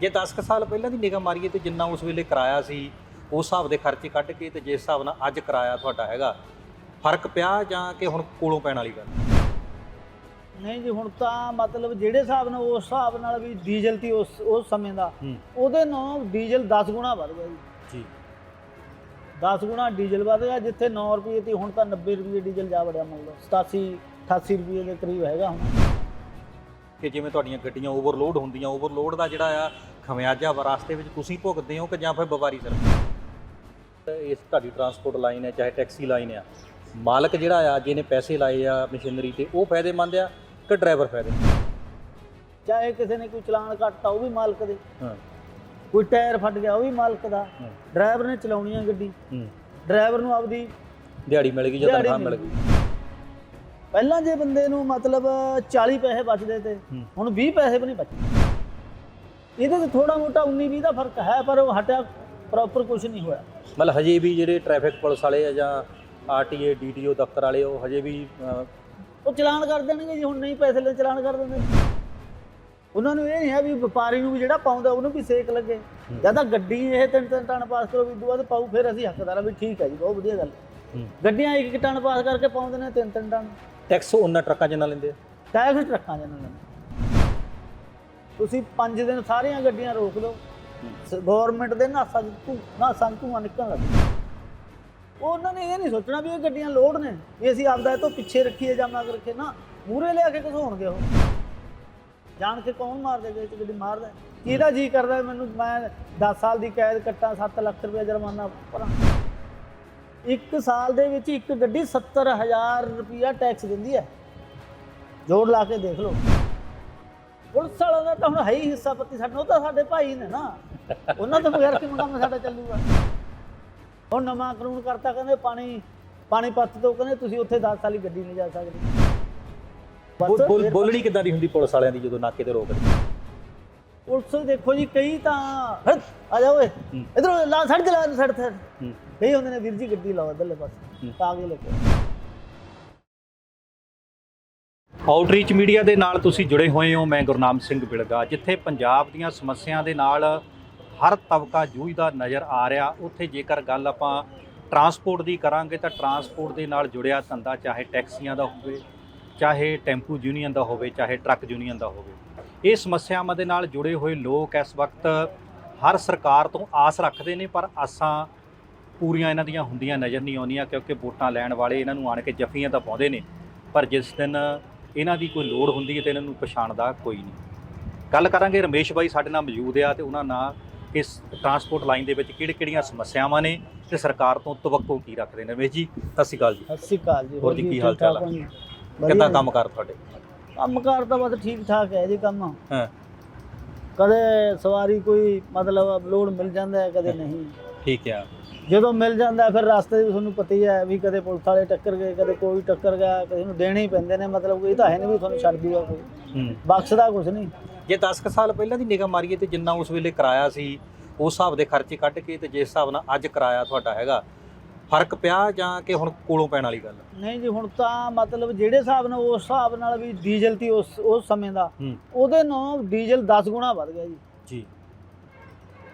ਜੇ 10 ਕੁ ਸਾਲ ਪਹਿਲਾਂ ਦੀ ਨਿਗਾਹ ਮਾਰੀਏ ਤੇ ਜਿੰਨਾ ਉਸ ਵੇਲੇ ਕਿਰਾਇਆ ਸੀ ਉਸ ਹਿਸਾਬ ਦੇ ਖਰਚੇ ਕੱਢ ਕੇ ਤੇ ਜਿਸ ਹਿਸਾਬ ਨਾਲ ਅੱਜ ਕਿਰਾਇਆ ਤੁਹਾਡਾ ਹੈਗਾ ਫ਼ਰਕ ਪਿਆ ਜਾਂ ਕਿ ਹੁਣ ਕੋਲੋਂ ਪੈਣ ਵਾਲੀ ਗੱਲ? ਨਹੀਂ ਜੀ ਹੁਣ ਤਾਂ ਮਤਲਬ ਜਿਹੜੇ ਹਿਸਾਬ ਨਾਲ ਉਸ ਹਿਸਾਬ ਨਾਲ ਵੀ ਡੀਜ਼ਲ ਤੀ ਉਸ ਉਸ ਸਮੇਂ ਦਾ। ਉਹਦੇ ਨਾਲ ਡੀਜ਼ਲ 10 ਗੁਣਾ ਵੱਧ ਗਿਆ ਜੀ। ਜੀ। 10 ਗੁਣਾ ਡੀਜ਼ਲ ਵੱਧ ਗਿਆ ਜਿੱਥੇ 9 ਰੁਪਏ ਤੀ ਹੁਣ ਤਾਂ 90 ਰੁਪਏ ਡੀਜ਼ਲ ਜਾ ਵੜਿਆ ਮੰਨ ਲਓ। 87 88 ਰੁਪਏ ਦੇ ਕਰੀਬ ਹੈਗਾ ਹੁਣ। ਕਿ ਜਿਵੇਂ ਤੁਹਾਡੀਆਂ ਗੱਡੀਆਂ ਓਵਰਲੋਡ ਹੁੰਦੀਆਂ ਓਵਰਲੋਡ ਦਾ ਜਿਹੜਾ ਆ ਖਮਿਆਜਾ ਵਾ ਰਸਤੇ ਵਿੱਚ ਤੁਸੀਂ ਭੁਗਤਦੇ ਹੋ ਕਿ ਜਾਂ ਫਿਰ ਵਪਾਰੀ ਸਰ ਇਸ ਤੁਹਾਡੀ ਟਰਾਂਸਪੋਰਟ ਲਾਈਨ ਹੈ ਚਾਹੇ ਟੈਕਸੀ ਲਾਈਨ ਆ। ਮਾਲਕ ਜਿਹੜਾ ਆ ਜਿਹਨੇ ਪੈਸੇ ਲਾਏ ਆ ਮਸ਼ੀਨਰੀ ਤੇ ਉਹ ਫਾਇਦੇਮੰਦ ਆ ਕਿ ਡਰਾਈਵਰ ਫਾਇਦੇਮੰਦ? ਚਾਹੇ ਕਿਸੇ ਨੇ ਕੋਈ ਚਲਾਨ ਕੱਟਤਾ ਉਹ ਵੀ ਮਾਲਕ ਦੇ। ਹਾਂ। ਕੋਈ ਟਾਇਰ ਫਟ ਗਿਆ ਉਹ ਵੀ ਮਾਲਕ ਦਾ। ਡਰਾਈਵਰ ਨੇ ਚਲਾਉਣੀ ਆ ਗੱਡੀ। ਡਰਾਈਵਰ ਨੂੰ ਆਪਦੀ ਦਿਹਾੜੀ ਮਿਲ ਗਈ ਜਾਂ ਤਨਖਾਹ ਮਿਲ ਗਈ। ਪਹਿਲਾਂ ਜੇ ਬੰਦੇ ਨੂੰ ਮਤਲਬ 40 ਪੈਸੇ ਬਚਦੇ ਤੇ। ਹੁਣ 20 ਪੈਸੇ ਵੀ ਨਹੀਂ ਬਚਦੇ। ਇਹਦੇ ਤੇ ਥੋੜਾ ਮੋਟਾ 19 20 ਦਾ ਫ਼ਰਕ ਹੈ ਪਰ ਉਹ ਹਟਿਆ ਪ੍ਰੋਪਰ ਕੁਝ ਨਹੀਂ ਹੋਇਆ। ਮਤਲਬ ਹਜੇ ਵੀ ਜਿਹੜੇ ਟ੍ਰੈਫਿਕ ਪੁਲਿਸ ਵਾਲੇ ਆ ਜਾਂ ਆਰਟੀਏ ਡੀਟੀਓ ਦਫ਼ਤਰ ਵਾਲੇ ਉਹ ਹਜੇ ਵੀ ਉਹ ਚਲਾਨ ਕਰ ਦੇਣਗੇ ਜੀ ਹੁਣ ਨਹੀਂ ਪੈਸੇ ਲੈ ਚਲਾਨ ਕਰ ਦਿੰਦੇ। ਉਹਨਾਂ ਨੂੰ ਇਹ ਨਹੀਂ ਹੈ ਵੀ ਵਪਾਰੀ ਨੂੰ ਵੀ ਜਿਹੜਾ ਪਾਉਂਦਾ ਉਹਨੂੰ ਵੀ ਸੇਕ ਲੱਗੇ। ਜਾਂ ਤਾਂ ਗੱਡੀ ਇਹ ਤਿੰਨ ਤਿੰਨ ਟਨ ਪਾਸ ਕਰੋ ਵੀ ਦੂਆ ਤੇ ਪਾਉ ਫਿਰ ਅਸੀਂ ਹੱਕਦਾਰ ਵੀ ਠੀਕ ਹੈ ਜੀ ਬਹੁਤ ਵਧੀਆ ਗੱਲ। ਗੱਡੀਆਂ ਇੱਕ ਇੱਕ ਟਨ ਪਾਸ ਕਰਕੇ ਪਾਉਂਦੇ ਨੇ ਤਿੰਨ ਤਿੰਨ ਟਨ। ਟੈਕਸ ਉਹਨਾਂ ਟਰੱਕਾਂ ਜਿੰਨਾ ਲੈਂਦੇ? ਆ ਟੈਕਸ ਟਰੱਕਾਂ ਜਨਾਂ ਨੇ ਤੁਸੀਂ 5 ਦਿਨ ਸਾਰੀਆਂ ਗੱਡੀਆਂ ਰੋਕ ਲਓ। ਗਵਰਨਮੈਂਟ ਦੇ ਨਾਸਾ ਤੂੰ ਨਾਸਾ ਧੂੰਆਂ ਨਿਕਲਣ ਲੱਗ ਉਹਨਾਂ ਨੇ ਇਹ ਨਹੀਂ ਸੋਚਣਾ ਵੀ ਇਹ ਗੱਡੀਆਂ ਲੋਡ ਨੇ। ਵੀ ਅਸੀਂ ਆਪਦਾ ਇਹ ਤੋਂ ਪਿੱਛੇ ਰੱਖੀਏ ਜਾਂ ਮਗਰ ਰੱਖੇ ਨਾ ਮੂਰੇ ਲਿਆ ਕੇ ਘਸੋਣਗੇ ਉਹ? ਜਾਣ ਕੇ ਕੌਣ ਮਾਰ ਦੇਗਾ ਇਹ ਗੱਡੀ ਮਾਰਦਾ ਕਿਹਦਾ ਜੀ ਕਰਦਾ ਮੈਨੂੰ? ਮੈਂ 10 ਸਾਲ ਦੀ ਕੈਦ ਕੱਟਾਂ 7 ਲੱਖ ਰੁਪਏ ਜੁਰਮਾਨਾ ਭਰਾਂ। ਇੱਕ ਸਾਲ ਦੇ ਵਿੱਚ ਇੱਕ ਗੱਡੀ 70000 ਰੁਪਇਆ ਟੈਕਸ ਦਿੰਦੀ ਹੈ। ਜੋੜ ਲਾ ਕੇ ਦੇਖ ਲਓ। ਪੁਲਿਸ ਵਾਲਾ ਦਾ ਤਾਂ ਹੁਣ ਹੈ ਹੀ ਹਿੱਸਾ ਪੱਤੀ ਸਾਡਾ ਉਹ ਤਾਂ ਸਾਡੇ ਭਾਈ ਨੇ ਨਾ। ਉਹਨਾਂ ਤੋਂ ਬਗੈਰ ਕਿਵੇਂ ਕੰਮ ਸਾਡਾ ਚੱਲੂਗਾ? ਹੁਣ ਨਵਾਂ ਕਾਨੂੰਨ ਕਰਤਾ ਕਹਿੰਦੇ ਪਾਣੀ ਪਾਣੀ ਪੱਤ ਤੋਂ ਕਹਿੰਦੇ ਤੁਸੀਂ ਉੱਥੇ 10 ਸਾਲੀ ਗੱਡੀ ਨਹੀਂ ਜਾ ਸਕਦੇ। ਬਸ ਫਿਰ ਬੋਲਣੀ ਕਿੱਦਾਂ ਦੀ ਹੁੰਦੀ ਪੁਲਿਸ ਵਾਲਿਆਂ ਦੀ ਜਦੋਂ ਨਾਕੇ ਤੇ ਰੋਕਦੇ ਪੁਲਿਸ ਦੇਖੋ ਜੀ ਕਈ ਤਾਂ ਹਟ। ਆ ਜਾ ਓਏ। ਹੂੰ। ਇਧਰੋਂ ਲਾ ਦੇ ਲਾ ਛੱਡ ਹੂੰ। ਕਈ ਹੁੰਦੇ ਨੇ ਵੀਰ ਜੀ ਗੱਡੀ ਲਾਓ ਇਧਰਲੇ ਹੂੰ। ਪਾਸੇ ਤਾਂ ਆਗੇ ਲੈ ਕੇ ਆਊਟਰੀਚ ਮੀਡੀਆ ਦੇ ਨਾਲ ਤੁਸੀਂ ਜੁੜੇ ਹੋਏ ਹੋ। ਮੈਂ ਗੁਰਨਾਮ ਸਿੰਘ ਬਿਲਗਾ। ਜਿੱਥੇ ਪੰਜਾਬ ਦੀਆਂ ਸਮੱਸਿਆ ਦੇ ਨਾਲ ਹਰ ਤਬਕਾ ਜੂਝਦਾ ਨਜ਼ਰ ਆ ਰਿਹਾ। ਉੱਥੇ ਜੇਕਰ ਗੱਲ ਆਪਾਂ ਟਰਾਂਸਪੋਰਟ ਦੀ ਕਰਾਂਗੇ ਤਾਂ ਟਰਾਂਸਪੋਰਟ ਦੇ ਨਾਲ ਜੁੜਿਆ ਧੰਦਾ ਚਾਹੇ ਟੈਕਸੀਆਂ ਦਾ ਹੋਵੇ, ਚਾਹੇ ਟੈਂਪੂ ਯੂਨੀਅਨ ਦਾ ਹੋਵੇ, ਚਾਹੇ ਟਰੱਕ ਯੂਨੀਅਨ ਦਾ ਹੋਵੇ। ਇਹ ਸਮੱਸਿਆਵਾਂ ਦੇ ਨਾਲ ਜੁੜੇ ਹੋਏ ਲੋਕ ਇਸ ਵਕਤ ਹਰ ਸਰਕਾਰ ਤੋਂ ਆਸ ਰੱਖਦੇ ਨੇ, ਪਰ ਆਸਾਂ ਪੂਰੀਆਂ ਇਹਨਾਂ ਦੀਆਂ ਹੁੰਦੀਆਂ ਨਜ਼ਰ ਨਹੀਂ ਆਉਂਦੀਆਂ, ਕਿਉਂਕਿ ਵੋਟਾਂ ਲੈਣ ਵਾਲੇ ਇਹਨਾਂ ਨੂੰ ਆਣ ਕੇ ਜੱਫੀਆਂ ਤਾਂ ਪਾਉਂਦੇ ਨੇ। ਪਰ ਜਿਸ ਦਿਨ ਇਹਨਾਂ ਦੀ ਕੋਈ ਲੋੜ ਹੁੰਦੀ ਹੈ ਤੇ ਇਹਨਾਂ ਨੂੰ ਪਛਾਣਦਾ ਕੋਈ ਨਹੀਂ। ਗੱਲ ਕਰਾਂਗੇ ਰਮੇਸ਼ ਬਾਈ ਸਾਡੇ ਨਾਲ ਮੌਜੂਦ ਆ ਤੇ ਉਹਨਾਂ ਨਾਲ ਇਸ ਟਰਾਂਸਪੋਰਟ ਲਾਈਨ ਦੇ ਵਿੱਚ ਕਿਹੜੀ ਕਿਹੜੀਆਂ ਸਮੱਸਿਆਵਾਂ ਨੇ ਤੇ ਸਰਕਾਰ ਤੋਂ ਤਵੱਕੋ ਕੀ ਰੱਖਦੇ ਨੇ? ਰਮੇਸ਼ ਜੀ ਸਤਿ ਸ਼੍ਰੀ ਅਕਾਲ ਜੀ। ਸਤਿ ਸ਼੍ਰੀ ਅਕਾਲ ਜੀ ਹੋਰ ਜੀ ਕੀ ਹਾਲ ਚਾਲ? ਵਧੀਆ ਕਿੱਦਾਂ। ਕੰਮ ਕਰ ਤੁਹਾਡੇ? ਕੰਮ ਕਾਰ ਤਾਂ ਬਸ ਠੀਕ ਠਾਕ ਹੈ ਜੀ ਕੰਮ। ਹਾਂ। ਕਦੇ ਸਵਾਰੀ ਕੋਈ ਮਤਲਬ ਲੋਡ ਮਿਲ ਜਾਂਦਾ ਹੈ ਕਦੇ ਨਹੀਂ। ਠੀਕ ਆ ਜਦੋਂ ਮਿਲ ਜਾਂਦਾ ਫਿਰ ਰਸਤੇ ਵੀ ਤੁਹਾਨੂੰ ਪਤਾ ਹੀ ਹੈ ਵੀ ਕਦੇ ਪੁਲਿਸ ਵਾਲੇ ਟੱਕਰ ਗਏ ਕਦੇ ਕੋਈ ਟੱਕਰ ਗਿਆ ਕਿਸੇ ਨੂੰ ਦੇਣੇ ਹੀ ਪੈਂਦੇ ਨੇ ਮਤਲਬ ਕੋਈ ਤਾਂ ਹੈ ਨਹੀਂ ਵੀ ਤੁਹਾਨੂੰ ਛੱਡ ਦੂਗਾ ਕੋਈ। ਬਖਸ਼ਦਾ ਕੁਝ ਨਹੀਂ। ਜੇ 10 ਕੁ ਸਾਲ ਪਹਿਲਾਂ ਦੀ ਨਿਗਾਹ ਮਾਰੀਏ ਤੇ ਜਿੰਨਾ ਉਸ ਵੇਲੇ ਕਿਰਾਇਆ ਸੀ ਉਸ ਹਿਸਾਬ ਦੇ ਖਰਚੇ ਕੱਢ ਕੇ ਤੇ ਜਿਸ ਹਿਸਾਬ ਨਾਲ ਅੱਜ ਕਿਰਾਇਆ ਤੁਹਾਡਾ ਹੈਗਾ ਫ਼ਰਕ ਪਿਆ ਜਾਂ ਕਿ ਹੁਣ ਕੋਲੋਂ ਪੈਣ ਵਾਲੀ ਗੱਲ? ਨਹੀਂ ਜੀ ਹੁਣ ਤਾਂ ਮਤਲਬ ਜਿਹੜੇ ਹਿਸਾਬ ਨਾਲ ਉਸ ਹਿਸਾਬ ਨਾਲ ਵੀ ਡੀਜ਼ਲ ਤੀ ਉਸ ਉਸ ਸਮੇਂ ਦਾ ਉਹਦੇ ਨਾਲ ਡੀਜ਼ਲ 10 ਗੁਣਾ ਵੱਧ ਗਿਆ ਜੀ। ਜੀ।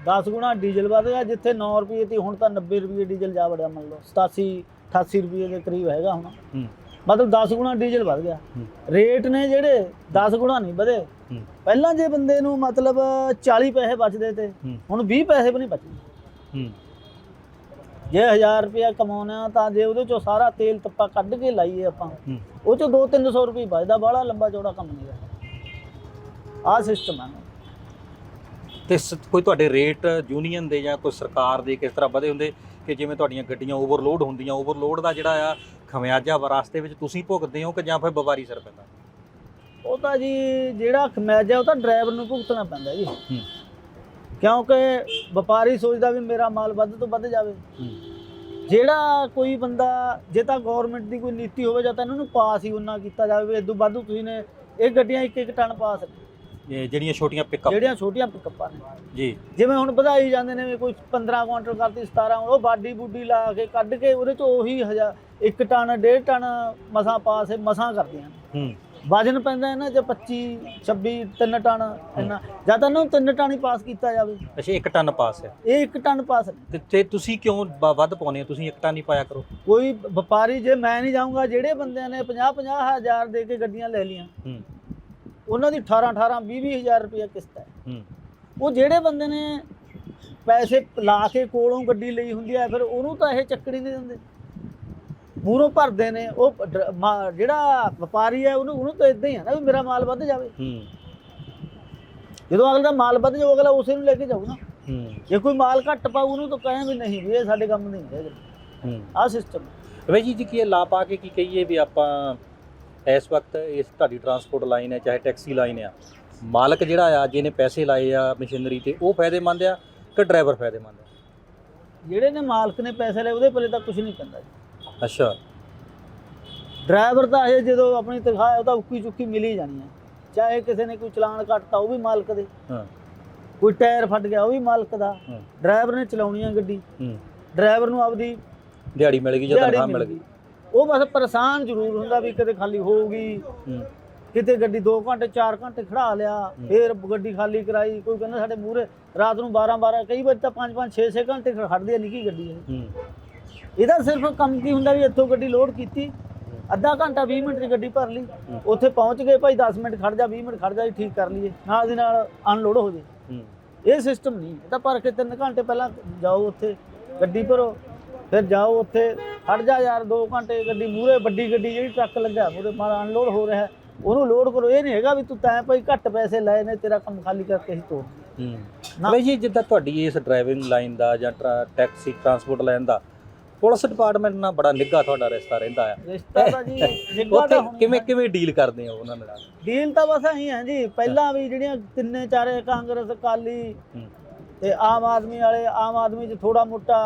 10 ਗੁਣਾ ਡੀਜ਼ਲ ਵੱਧ ਗਿਆ ਜਿੱਥੇ 9 ਰੁਪਏ ਤੀ ਹੁਣ ਤਾਂ 90 ਰੁਪਏ ਡੀਜ਼ਲ ਜਾ ਵੜਿਆ ਮੰਨ ਲਓ 87 88 ਰੁਪਏ ਦੇ ਕਰੀਬ ਹੈਗਾ ਹੁਣ। ਮਤਲਬ 10 ਗੁਣਾ ਡੀਜ਼ਲ ਵੱਧ ਗਿਆ। ਰੇਟ ਨੇ ਜਿਹੜੇ 10 ਗੁਣਾ ਨਹੀਂ ਵਧੇ। ਪਹਿਲਾਂ ਜੇ ਬੰਦੇ ਨੂੰ ਮਤਲਬ 40 ਪੈਸੇ ਬਚਦੇ ਤੇ ਹੁਣ 20 ਪੈਸੇ ਵੀ ਨਹੀਂ ਬਚਦੇ। ਜੇ 1000 ਰੁਪਇਆ ਕਮਾਉਣਾ ਤਾਂ ਜੇ ਉਹਦੇ ਚੋਂ ਸਾਰਾ ਤੇਲ ਤੱਪਾ ਕੱਢ ਕੇ ਲਾਈਏ ਆਪਾਂ ਉਹ ਚੋਂ 2-300 ਰੁਪਏ ਬਚਦਾ ਬਾਹਲਾ ਲੰਬਾ ਚੌੜਾ ਕੰਮ ਨਹੀਂ ਆਹ ਸਿਸਟਮ ਹੈ ਤੇ ਸ- ਕੋਈ ਤੁਹਾਡੇ ਰੇਟ ਯੂਨੀਅਨ ਦੇ ਜਾਂ ਕੋਈ ਸਰਕਾਰ ਦੇ ਕਿਸ ਤਰ੍ਹਾਂ ਵਧੇ ਹੁੰਦੇ ਕਿ ਜਿਵੇਂ ਤੁਹਾਡੀਆਂ ਗੱਡੀਆਂ ਓਵਰਲੋਡ ਹੁੰਦੀਆਂ ਓਵਰਲੋਡ ਦਾ ਜਿਹੜਾ ਆ ਖਮਿਆਜਾ ਵਾ ਰਸਤੇ ਵਿੱਚ ਤੁਸੀਂ ਭੁਗਤਦੇ ਹੋ ਕਿ ਜਾਂ ਫਿਰ ਵਪਾਰੀ ਸਰ ਪੈਂਦਾ? ਉਹ ਤਾਂ ਜੀ ਜਿਹੜਾ ਖਮਿਆਜ ਹੈ ਉਹ ਤਾਂ ਡਰਾਈਵਰ ਨੂੰ ਭੁਗਤਣਾ ਪੈਂਦਾ ਜੀ। ਹੂੰ। ਕਿਉਂਕਿ ਵਪਾਰੀ ਸੋਚਦਾ ਵੀ ਮੇਰਾ ਮਾਲ ਵੱਧ ਤੋਂ ਵੱਧ ਜਾਵੇ। ਜਿਹੜਾ ਕੋਈ ਬੰਦਾ ਜੇ ਤਾਂ ਗਵਰਨਮੈਂਟ ਦੀ ਕੋਈ ਨੀਤੀ ਹੋਵੇ ਜਾਂ ਤਾਂ ਇਹਨਾਂ ਨੂੰ ਪਾਸ ਹੀ ਉਹਨਾਂ ਕੀਤਾ ਜਾਵੇ ਵੀ ਇਦੋਂ ਵਾਧੂ ਤੁਸੀਂ ਨੇ ਇਹ ਗੱਡੀਆਂ ਇੱਕ ਇੱਕ ਟਨ ਪਾਸ ਇਹ ਜਿਹੜੀਆਂ ਛੋਟੀਆਂ ਪਿਕਅਪ ਜਿਹੜੀਆਂ ਛੋਟੀਆਂ ਪਿਕਅਪਾਂ ਨੇ। ਜੀ। ਜਿਵੇਂ ਹੁਣ ਵਧਾਈ ਜਾਂਦੇ ਨੇ ਵੀ ਕੋਈ 15 ਕੁਆਂਟਲ ਕਰਤੀ 17 ਉਹ ਬਾਡੀ ਬੁੱਡੀ ਲਾ ਕੇ ਕੱਢ ਕੇ ਉਹਦੇ ਚ ਉਹੀ ਹਜ਼ਾਰ ਇੱਕ ਟਨ ਡੇਢ ਟਨ ਮਸਾਂ ਪਾਸ ਮਸਾਂ ਕਰਦੀਆਂ ਹੂੰ। ਵਜਨ ਪੈਂਦਾ ਇਹਨਾਂ 'ਚ 25 26 ਤਿੰਨ ਟਨ ਇੰਨਾ ਜਾਂ ਤਾਂ ਇਹਨਾਂ ਨੂੰ ਤਿੰਨ ਟਨ ਹੀ ਪਾਸ ਕੀਤਾ ਜਾਵੇ। ਅੱਛਾ 1 ਟਨ ਪਾਸ ਹੈ। ਇਹ ਇੱਕ ਟਨ ਪਾਸ। ਤੇ- ਤੁਸੀਂ ਕਿਉਂ ਵੱਧ ਪਾਉਂਦੇ ਹੋ? ਤੁਸੀਂ 1 ਟਨ ਹੀ ਪਾਇਆ ਕਰੋ। ਕੋਈ ਵਪਾਰੀ ਜੇ ਮੈਂ ਨਹੀਂ ਜਾਊਂਗਾ ਜਿਹੜੇ ਬੰਦਿਆਂ ਨੇ 50 50 ਹਜ਼ਾਰ ਦੇ ਕੇ ਗੱਡੀਆਂ ਲੈ ਲੀਆਂ ਹੂੰ। ਉਹਨਾਂ ਦੀ 18 18 20 20 ਹਜ਼ਾਰ ਰੁਪਏ ਕਿਸ਼ਤ ਹੈ। ਉਹ ਜਿਹੜੇ ਬੰਦੇ ਨੇ ਪੈਸੇ ਲਾ ਕੇ ਕੋਲੋਂ ਗੱਡੀ ਲਈ ਹੁੰਦੀ ਹੈ ਫਿਰ ਉਹਨੂੰ ਤਾਂ ਇਹ ਚੱਕੜੀ ਨਹੀਂ ਦਿੰਦੇ। ਮੂਹਰੋਂ ਭਰਦੇ ਨੇ ਉਹ ਜਿਹੜਾ ਵਪਾਰੀ ਹੈ ਉਹਨੂੰ ਉਹਨੂੰ ਤਾਂ ਇਦਾਂ ਹੀ ਹੈ ਨਾ ਵੀ ਮੇਰਾ ਮਾਲ ਵੱਧ ਜਾਵੇ। ਜਦੋਂ ਅਗਲੇ ਦਾ ਮਾਲ ਵੱਧ ਜਾਊ ਅਗਲਾ ਉਸੇ ਨੂੰ ਲੈ ਕੇ ਜਾਊ ਨਾ ਹੂੰ। ਜੇ ਕੋਈ ਮਾਲ ਘੱਟ ਪਾਊ ਉਹਨੂੰ ਤਾਂ ਕਹੇ ਵੀ ਨਹੀਂ ਵੀ ਇਹ ਸਾਡੇ ਕੰਮ ਨਹੀਂ ਹੈ। ਆਹ ਸਿਸਟਮ ਵੇ ਜੀ ਜੀ ਕੀ ਲਾ ਪਾ ਕੇ ਕੀ ਕਹੀਏ ਵੀ ਆਪਾਂ ਇਸ ਵਕਤ ਇਸ ਤੁਹਾਡੀ ਟਰਾਂਸਪੋਰਟ ਲਾਈਨ ਹੈ ਚਾਹੇ ਟੈਕਸੀ ਲਾਈਨ ਆ ਮਾਲਕ ਜਿਹੜਾ ਆ ਜਿਹਨੇ ਪੈਸੇ ਲਾਏ ਆ ਮਸ਼ੀਨਰੀ ਤੇ ਉਹ ਫਾਇਦੇਮੰਦ ਆ ਕਿ ਡਰਾਈਵਰ ਫਾਇਦੇਮੰਦ ਆ? ਜਿਹੜੇ ਨੇ ਮਾਲਕ ਨੇ ਪੈਸੇ ਲਏ ਉਹਦੇ ਪੱਲੇ ਤਾਂ ਕੁਝ ਨਹੀਂ ਪੈਂਦਾ ਜੀ। ਅੱਛਾ। ਡਰਾਈਵਰ ਤਾਂ ਇਹ ਜਦੋਂ ਆਪਣੀ ਤਨਖਾਹ ਹੈ ਉਹ ਤਾਂ ਉੱਕੀ ਚੁੱਕੀ ਮਿਲ ਹੀ ਜਾਣੀ ਹੈ। ਚਾਹੇ ਕਿਸੇ ਨੇ ਕੋਈ ਚਲਾਨ ਕੱਟਤਾ ਉਹ ਵੀ ਮਾਲਕ ਦੇ। ਹਾਂ। ਕੋਈ ਟਾਇਰ ਫਟ ਗਿਆ ਉਹ ਵੀ ਮਾਲਕ ਦਾ। ਡਰਾਈਵਰ ਨੇ ਚਲਾਉਣੀ ਆ ਗੱਡੀ। ਹੂੰ। ਡਰਾਈਵਰ ਨੂੰ ਆਪਦੀ ਦਿਹਾੜੀ ਮਿਲ ਗਈ ਜਾਂ ਤਨਖਾਹ ਮਿਲ ਗਈ। ਉਹ ਬਸ ਪਰੇਸ਼ਾਨ ਜ਼ਰੂਰ ਹੁੰਦਾ ਵੀ ਕਦੇ ਖਾਲੀ ਹੋਊਗੀ। ਕਿਤੇ ਗੱਡੀ 2 ਘੰਟੇ 4 ਘੰਟੇ ਖੜਾ ਲਿਆ। ਫੇਰ ਗੱਡੀ ਖਾਲੀ ਕਰਾਈ। ਕੋਈ ਕਹਿੰਦਾ ਸਾਡੇ ਮੂਹਰੇ ਰਾਤ ਨੂੰ 12 12 ਕਈ ਵਾਰ ਤਾਂ 5 5 6 6 ਘੰਟੇ ਖੜਦੀ ਆ ਨਿੱਕੀ ਗੱਡੀ ਇਹ। ਇਹਦਾ ਸਿਰਫ ਕੰਮ ਕੀ ਹੁੰਦਾ ਵੀ ਇੱਥੋਂ ਗੱਡੀ ਲੋਡ ਕੀਤੀ ਅੱਧਾ ਘੰਟਾ 20 ਮਿੰਟ ਦੀ ਗੱਡੀ ਭਰ ਲਈ। ਉੱਥੇ ਪਹੁੰਚ ਗਏ ਭਾਈ 10 ਮਿੰਟ ਖੜ ਜਾ 20 ਮਿੰਟ ਖੜ ਜਾ ਜੀ ਠੀਕ ਕਰ ਲਈਏ। ਨਾਲ ਦੀ ਨਾਲ ਅਨਲੋਡ ਹੋ ਜੇ। ਇਹ ਸਿਸਟਮ ਨਹੀਂ ਇਹ ਤਾਂ ਭਰ ਕੇ 3 ਘੰਟੇ ਪਹਿਲਾਂ ਜਾਓ ਉੱਥੇ ਗੱਡੀ ਭਰੋ। ਫਿਰ ਜਾਓ ਉੱਥੇ ਖੜ ਜਾ ਯਾਰ 2 ਘੰਟੇ ਗੱਡੀ ਮੂਰੇ ਵੱਡੀ ਗੱਡੀ ਜਿਹੜੀ ਟਰੱਕ ਲੱਗਾ ਮੂਰੇ ਮਾਲ ਅਨਲੋਡ ਹੋ ਰਿਹਾ ਉਹਨੂੰ ਲੋਡ ਕਰੋ ਇਹ ਨਹੀਂ ਹੈਗਾ ਵੀ ਤੂੰ ਤੈਂ ਭਾਈ ਘੱਟ ਪੈਸੇ ਲਏ ਨੇ ਤੇਰਾ ਕੰਮ ਖਾਲੀ ਕਰਕੇ ਹੀ ਤੋੜ ਹੂੰ। ਨਾ- ਬਈ ਜੀ ਜਿੱਦਾਂ ਤੁਹਾਡੀ ਇਸ ਡਰਾਈਵਿੰਗ ਲਾਈਨ ਦਾ ਜਾਂ ਟੈਕਸੀ ਟਰਾਂਸਪੋਰਟ ਲਾਈਨ ਦਾ ਪੁਲਿਸ ਡਿਪਾਰਟਮੈਂਟ ਨਾਲ ਬੜਾ ਨਿੱਘਾ ਤੁਹਾਡਾ ਰਿਸ਼ਤਾ ਰਹਿੰਦਾ ਆ। ਰਿਸ਼ਤਾ ਤਾਂ ਜੀ ਨਿੱਘਾ ਹੁਣ ਕਿਵੇਂ ਕਿਵੇਂ ਡੀਲ ਕਰਦੇ ਹੋ ਉਹਨਾਂ ਨਾਲ? ਡੀਲ ਤਾਂ ਬਸ ਐਂ ਹੈ ਜੀ ਪਹਿਲਾਂ ਵੀ ਜਿਹੜੀਆਂ ਤਿੰਨੇ ਚਾਰੇ ਕਾਂਗਰਸ ਅਕਾਲੀ ਤੇ ਆਮ ਆਦਮੀ ਵਾਲੇ ਆਮ ਆਦਮੀ 'ਚ ਥੋੜਾ ਮੋਟਾ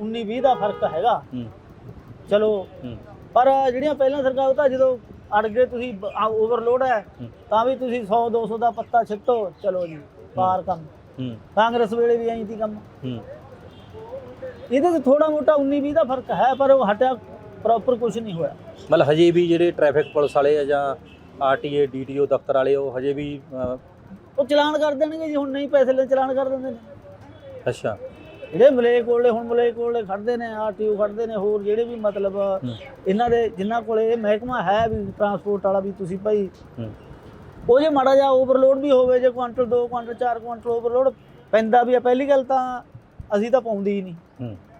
19 20 ਦਾ ਫ਼ਰਕ ਹੈਗਾ। ਚਲੋ ਪਰ ਜਿਹੜੀਆਂ ਪਹਿਲਾਂ ਸਰਕਾਰ ਉਹ ਤਾਂ ਜਦੋਂ ਅੜ ਗਏ ਤੁਸੀਂ ਓਵਰਲੋਡ ਹੈ। ਤਾਂ ਵੀ ਤੁਸੀਂ 100 200 ਦਾ ਪੱਤਾ ਛਿੱਟੋ ਚਲੋ ਜੀ ਪਾਰ ਕੰਮ। ਕਾਂਗਰਸ ਵੇਲੇ ਵੀ ਐਂ ਸੀ ਕੰਮ। ਇਹਦੇ 'ਚ ਥੋੜਾ ਮੋਟਾ 19 20 ਦਾ ਫ਼ਰਕ ਹੈ ਪਰ ਉਹ ਹਟਿਆ ਪ੍ਰੋਪਰ ਕੁਝ ਨਹੀਂ ਹੋਇਆ। ਮਤਲਬ ਹਜੇ ਵੀ ਜਿਹੜੇ ਟ੍ਰੈਫਿਕ ਪੁਲਿਸ ਵਾਲੇ ਆ ਜਾਂ ਆਰਟੀਏ ਡੀਟੀਓ ਦਫ਼ਤਰ ਵਾਲੇ ਉਹ ਹਜੇ ਵੀ ਉਹ ਚਲਾਨ ਕਰ ਦੇਣਗੇ ਜੀ ਹੁਣ ਨਹੀਂ ਪੈਸੇ ਲੈ ਚਲਾਨ ਕਰ ਦਿੰਦੇ ਨੇ। ਅੱਛਾ। ਜਿਹੜੇ ਮਲੇ ਕੋਲੇ ਹੁਣ ਮਲੇ ਕੋਲੇ ਖੜਦੇ ਨੇ ਆਰਟੀਓ ਖੜਦੇ ਨੇ ਹੋਰ ਜਿਹੜੇ ਵੀ ਮਤਲਬ ਇਹਨਾਂ ਦੇ ਜਿਨ੍ਹਾਂ ਕੋਲੇ ਇਹ ਮਹਿਕਮਾ ਹੈ ਵੀ ਟਰਾਂਸਪੋਰਟ ਵਾਲਾ ਵੀ ਤੁਸੀਂ ਭਾਈ ਉਹ ਜੇ ਮਾੜਾ ਜਿਹਾ ਓਵਰਲੋਡ ਵੀ ਹੋਵੇ ਜੇ ਕੁਆਂਟਲ 2 ਕੁਆਂਟਲ 4 ਕੁਆਂਟਲ ਓਵਰਲੋਡ ਪੈਂਦਾ ਵੀ ਆ ਪਹਿਲੀ ਗੱਲ ਤਾਂ ਅਸੀਂ ਤਾਂ ਪਾਉਂਦੇ ਹੀ ਨਹੀਂ।